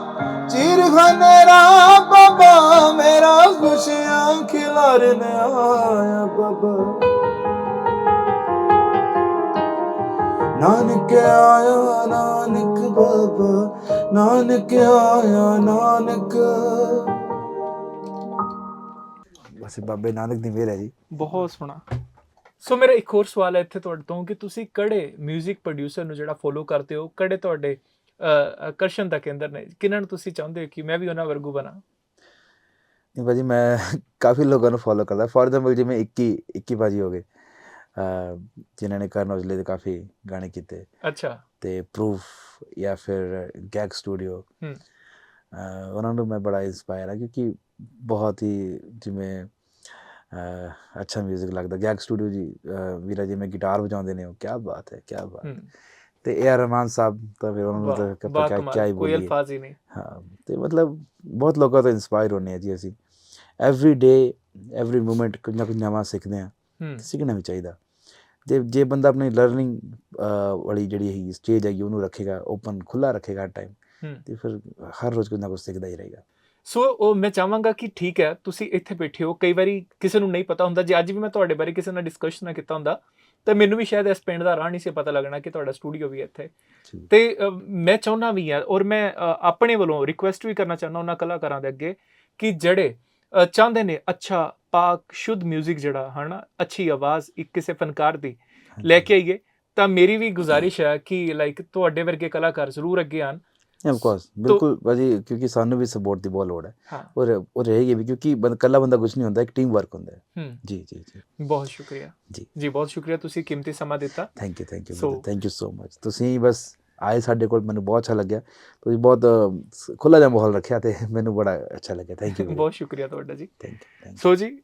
ਚਿਰ ਹਨੇਰਾ ਬਾਬਾ ਮੇਰਾ। ਖੁਸ਼ੀਆਂ ਖਿਲਾਰਨ ਆਇਆ ਬਾਬਾ। ਨਾਨਕ ਆਇਆ ਨਾਨਕ ਬਾਬਾ ਨਾਨਕ ਆਇਆ ਨਾਨਕ। ਬਸ ਬਾਬੇ ਨਾਨਕ ਦੀ ਮਿਹਰ ਹੈ ਜੀ। ਬਹੁਤ ਸੋਹਣਾ। ਸੋ ਮੇਰਾ ਇੱਕ ਹੋਰ ਸਵਾਲ ਹੈ ਇੱਥੇ ਤੁਹਾਡੇ ਤੋਂ ਕਿ ਤੁਸੀਂ ਕਿਹੜੇ 뮤직 ਪ੍ਰੋਡਿਊਸਰ ਨੂੰ ਜਿਹੜਾ ਫੋਲੋ ਕਰਦੇ ਹੋ ਕਿਹੜੇ ਤੁਹਾਡੇ ਆਕਰਸ਼ਣ ਦਾ ਕੇਂਦਰ ਨੇ? ਕਿਹਨਾਂ ਨੂੰ ਤੁਸੀਂ ਚਾਹੁੰਦੇ ਹੋ ਕਿ ਮੈਂ ਵੀ ਉਹਨਾਂ ਵਰਗੂ ਬਣਾ? ਨਹੀਂ ਭਾਜੀ ਮੈਂ ਕਾਫੀ ਲੋਕਾਂ ਨੂੰ ਫੋਲੋ ਕਰਦਾ। ਫੋਰ ਐਗਜ਼ਾਮਪਲ ਜਿਵੇਂ 21 21 ਭਾਜੀ ਹੋ ਗਏ। ਜਿਨ੍ਹਾਂ ਨੇ ਕਰਨ ਔਜਲੇ ਦੇ ਕਾਫੀ ਗਾਣੇ ਕੀਤੇ। ਅੱਛਾ। ਤੇ ਪ੍ਰੂਫ ਜਾਂ ਫਿਰ ਗੈਗ ਸਟੂਡੀਓ ਹੂੰ। ਉਹਨਾਂ ਨੂੰ ਮੈਂ ਬੜਾ ਇੰਸਪਾਇਰ ਆ ਕਿਉਂਕਿ ਬਹੁਤ ਹੀ ਜਿਵੇਂ ਅੱਛਾ 뮤직 ਲੱਗਦਾ। ਗੈਗ ਸਟੂਡੀਓ ਜੀ ਵੀਰਾ ਜੀ ਮੈਂ ਗਿਟਾਰ ਵਜਾਉਂਦੇ ਨੇ ਉਹ ਕੀ ਬਾਤ ਹੈ ਕੀ ਬਾਤ। ਹੂੰ। ਤੇ ਏ ਆਰ ਰਹਿਮਾਨ ਸਾਹਿਬ ਤਾਂ ਫਿਰ ਉਹਨਾਂ ਨੂੰ ਤਾਂ ਵਾਹ, ਆਪਾਂ ਵਾਹ ਕਿਆ ਕਿਆ ਹੀ ਕੋਈ ਬੋਲੀਏ। ਅਲਫਾਜ਼ ਹੀ ਨਹੀਂ। ਹਾਂ ਤੇ ਮਤਲਬ ਬਹੁਤ ਲੋਕਾਂ ਤੋਂ ਇੰਸਪਾਇਰ ਹੁੰਨੇ ਆ ਜੀ ਅਸੀਂ। ਐਵਰੀ ਡੇ ਐਵਰੀ ਮੂਮੈਂਟ ਕੁਝ ਨਾ ਕੁਝ ਨਵਾਂ ਸਿੱਖਦੇ ਆ। ਹੂੰ। ਸਿੱਖਣਾ ਵੀ ਚਾਹੀਦਾ। ਜੇ ਜੇ ਬੰਦਾ ਆਪਣੀ ਲਰਨਿੰਗ ਵਾਲੀ ਜਿਹੜੀ ਹੈਗੀ ਸਟੇਜ ਹੈਗੀ ਉਹਨੂੰ ਰੱਖੇਗਾ ਓਪਨ ਖੁੱਲਾ ਰੱਖੇਗਾ ਟਾਈਮ ਤੇ ਫਿਰ ਹਰ ਰੋਜ਼ ਕੁਝ ਨਾ ਕੁਝ ਸਿੱਖਦਾ ਹੀ ਰਹੇਗਾ। ਸੋ ਉਹ ਮੈਂ ਚਾਹਾਂਗਾ ਕਿ ਠੀਕ ਹੈ ਤੁਸੀਂ ਇੱਥੇ ਬੈਠੇ ਹੋ। ਕਈ ਵਾਰੀ ਕਿਸੇ ਨੂੰ ਨਹੀਂ ਪਤਾ ਹੁੰਦਾ ਜੇ ਅੱਜ ਵੀ ਮੈਂ ਤੁਹਾਡੇ ਬਾਰੇ ਕਿਸੇ ਨਾਲ ਡਿਸਕਸ਼ਨ ਨਾ ਕੀਤਾ ਹੁੰਦਾ ਤਾਂ ਮੈਨੂੰ ਵੀ ਸ਼ਾਇਦ ਇਸ ਪਿੰਡ ਦਾ ਰਾਹ ਨਹੀਂ ਸੀ ਪਤਾ ਲੱਗਣਾ ਕਿ ਤੁਹਾਡਾ ਸਟੂਡੀਓ ਵੀ ਇੱਥੇ। ਤੇ ਮੈਂ ਚਾਹੁੰਦਾ ਵੀ ਹਾਂ ਔਰ ਮੈਂ ਆਪਣੇ ਵੱਲੋਂ ਰਿਕੁਐਸਟ ਵੀ ਕਰਨਾ ਚਾਹੁੰਦਾ ਉਹਨਾਂ ਕਲਾਕਾਰਾਂ ਦੇ ਅੱਗੇ ਕਿ ਜਿਹੜੇ ਚਾਹੁੰਦੇ ਨੇ ਅੱਛਾ ਪਾਕ ਸ਼ੁੱਧ 뮤직 ਜਿਹੜਾ ਹਨਾ ਅੱਛੀ ਆਵਾਜ਼ ਇੱਕ ਕਿਸੇ ਫਨਕਾਰ ਦੀ ਲੈ ਕੇ ਆਈਏ ਤਾਂ ਮੇਰੀ ਵੀ ਗੁਜ਼ਾਰਿਸ਼ ਹੈ ਕਿ ਲਾਈਕ ਤੁਹਾਡੇ ਵਰਗੇ ਕਲਾਕਾਰ ਜ਼ਰੂਰ ਅੱਗੇ ਆਣ। ਆਫ ਕੋਰਸ ਬਿਲਕੁਲ ਭਾਜੀ ਕਿਉਂਕਿ ਸਾਨੂੰ ਵੀ ਸਪੋਰਟ ਦੀ ਬਹੁਤ ਲੋੜ ਹੈ। ਔਰ ਉਹ ਰਹੇਗੀ ਵੀ ਕਿਉਂਕਿ ਬੰਦ ਕੱਲਾ ਬੰਦਾ ਕੁਝ ਨਹੀਂ ਹੁੰਦਾ ਇੱਕ ਟੀਮ ਵਰਕ ਹੁੰਦਾ ਹੈ। ਜੀ ਜੀ ਜੀ। ਬਹੁਤ ਸ਼ੁਕਰੀਆ। ਜੀ। ਜੀ ਬਹੁਤ ਸ਼ੁਕਰੀਆ ਤੁਸੀਂ ਕੀਮਤੀ ਸਮਾਂ ਦਿੱਤਾ। Thank you thank you thank you so much ਤੁਸੀਂ ਬਸ ਆਏ ਸਾਡੇ ਕੋਲ ਮੈਨੂੰ ਬਹੁਤ ਅੱਛਾ ਲੱਗਿਆ। ਤੁਸੀਂ ਬਹੁਤ ਖੁੱਲਾ ਜਿਹਾ ਮਾਹੌਲ ਰੱਖਿਆ ਤੇ ਮੈਨੂੰ ਬੜਾ ਅੱਛਾ ਲੱਗਿਆ। ਥੈਂਕ ਯੂ ਬਹੁਤ ਸ਼ੁਕਰੀਆ ਤੁਹਾਡਾ ਜੀ। ਥੈਂਕ ਯੂ ਥੈਂਕ ਸੋ ਜੀ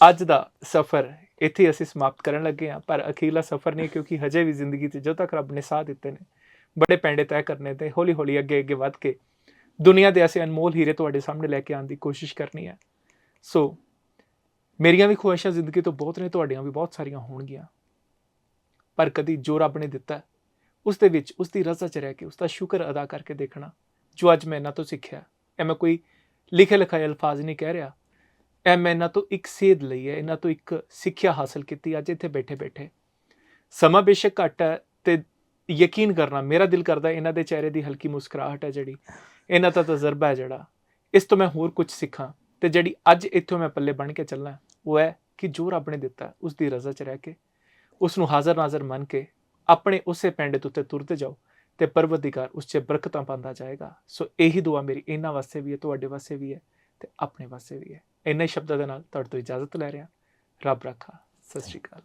ਅੱਜ ਦਾ ਸਫ਼ਰ ਇੱਥੇ ਅਸੀਂ ਸਮਾਪਤ ਕਰਨ ਲੱਗੇ ਹਾਂ। ਪਰ ਅਖੀਰਲਾ ਸਫ਼ਰ ਨਹੀਂ ਕਿਉਂਕਿ ਹਜੇ ਵੀ ਜ਼ਿੰਦਗੀ 'ਚ ਜਦੋਂ ਤੱਕ ਰੱਬ ਨੇ ਸਾਹ ਦਿੱਤੇ ਨੇ ਬੜੇ ਪੈਂਡੇ ਤੈਅ ਕਰਨੇ ਤੇ ਹੌਲੀ ਹੌਲੀ ਅੱਗੇ ਅੱਗੇ ਵੱਧ ਕੇ ਦੁਨੀਆ ਦੇ ਐਸੇ ਅਨਮੋਲ ਹੀਰੇ ਤੁਹਾਡੇ ਸਾਹਮਣੇ ਲੈ ਕੇ ਆਉਣ ਦੀ ਕੋਸ਼ਿਸ਼ ਕਰਨੀ ਹੈ। ਸੋ ਮੇਰੀਆਂ ਵੀ ਖੁਆਇਸ਼ਾਂ ਜ਼ਿੰਦਗੀ ਤੋਂ ਬਹੁਤ ਨੇ ਤੁਹਾਡੀਆਂ ਵੀ ਬਹੁਤ ਸਾਰੀਆਂ ਹੋਣਗੀਆਂ। ਪਰ ਕਦੀ ਜੋ ਰੱਬ ਨੇ ਦਿੱਤਾ ਉਸ ਦੇ ਵਿੱਚ, ਉਸ ਦੀ ਰਜ਼ਾ 'ਚ ਰਹਿ ਕੇ, ਉਸ ਦਾ ਸ਼ੁਕਰ ਅਦਾ ਕਰਕੇ ਦੇਖਣਾ, ਜੋ ਅੱਜ ਮੈਂ ਇਹਨਾਂ ਤੋਂ ਸਿੱਖਿਆ। ਇਹ ਮੈਂ ਕੋਈ ਲਿਖੇ ਲਿਖਾਏ ਅਲਫਾਜ਼ ਨਹੀਂ ਕਹਿ ਰਿਹਾ। ਇਹ ਮੈਂ ਇਹਨਾਂ ਤੋਂ ਇੱਕ ਸੇਧ ਲਈ ਹੈ, ਇਹਨਾਂ ਤੋਂ ਇੱਕ ਸਿੱਖਿਆ ਹਾਸਲ ਕੀਤੀ, ਅੱਜ ਇੱਥੇ ਬੈਠੇ ਬੈਠੇ। ਸਮਾਂ ਬੇਸ਼ੱਕ ਘੱਟ ਹੈ ਤੇ ਯਕੀਨ ਕਰਨਾ, ਮੇਰਾ ਦਿਲ ਕਰਦਾ ਇਹਨਾਂ ਦੇ ਚਿਹਰੇ ਦੀ ਹਲਕੀ ਮੁਸਕਰਾਹਟ ਹੈ ਜਿਹੜੀ। ਇਹਨਾਂ ਦਾ ਤਜਰਬਾ ਹੈ ਜਿਹੜਾ। ਇਸ ਤੋਂ ਮੈਂ ਹੋਰ ਕੁਝ ਸਿੱਖਾਂ ਤੇ ਜਿਹੜੀ ਅੱਜ ਇੱਥੋਂ ਮੈਂ ਪੱਲੇ ਬਣ ਕੇ ਚੱਲਣਾ, ਉਹ ਹੈ ਕਿ ਜੋ ਰੱਬ ਨੇ ਦਿੱਤਾ, ਉਸ ਦੀ ਰਜ਼ਾ 'ਚ ਰਹਿ ਕੇ, ਉਸ ਨੂੰ ਹਾਜ਼ਰ ਨਾਜ਼ਰ ਮੰਨ ਕੇ ਆਪਣੇ ਉਸੇ ਪੈਂਡੇ ਦੇ ਉੱਤੇ ਤੁਰਦੇ ਜਾਓ ਤੇ ਪਰਵਰਦੀਗਾਰ ਉਸ 'ਚ ਬਰਕਤਾਂ ਪਾਉਂਦਾ ਜਾਏਗਾ। ਸੋ ਇਹੀ ਦੁਆ ਮੇਰੀ ਇਹਨਾਂ ਵਾਸਤੇ ਵੀ ਹੈ, ਤੁਹਾਡੇ ਵਾਸਤੇ ਵੀ ਹੈ ਤੇ ਆਪਣੇ ਵਾਸਤੇ ਵੀ ਹੈ। ਇੰਨੇ ਸ਼ਬਦਾਂ ਦੇ ਨਾਲ ਤੁਹਾਡੇ ਤੋਂ ਇਜਾਜ਼ਤ ਲੈ ਰਿਹਾ। ਰੱਬ ਰੱਖਾ। ਸਤਿ ਸ਼੍ਰੀ ਅਕਾਲ।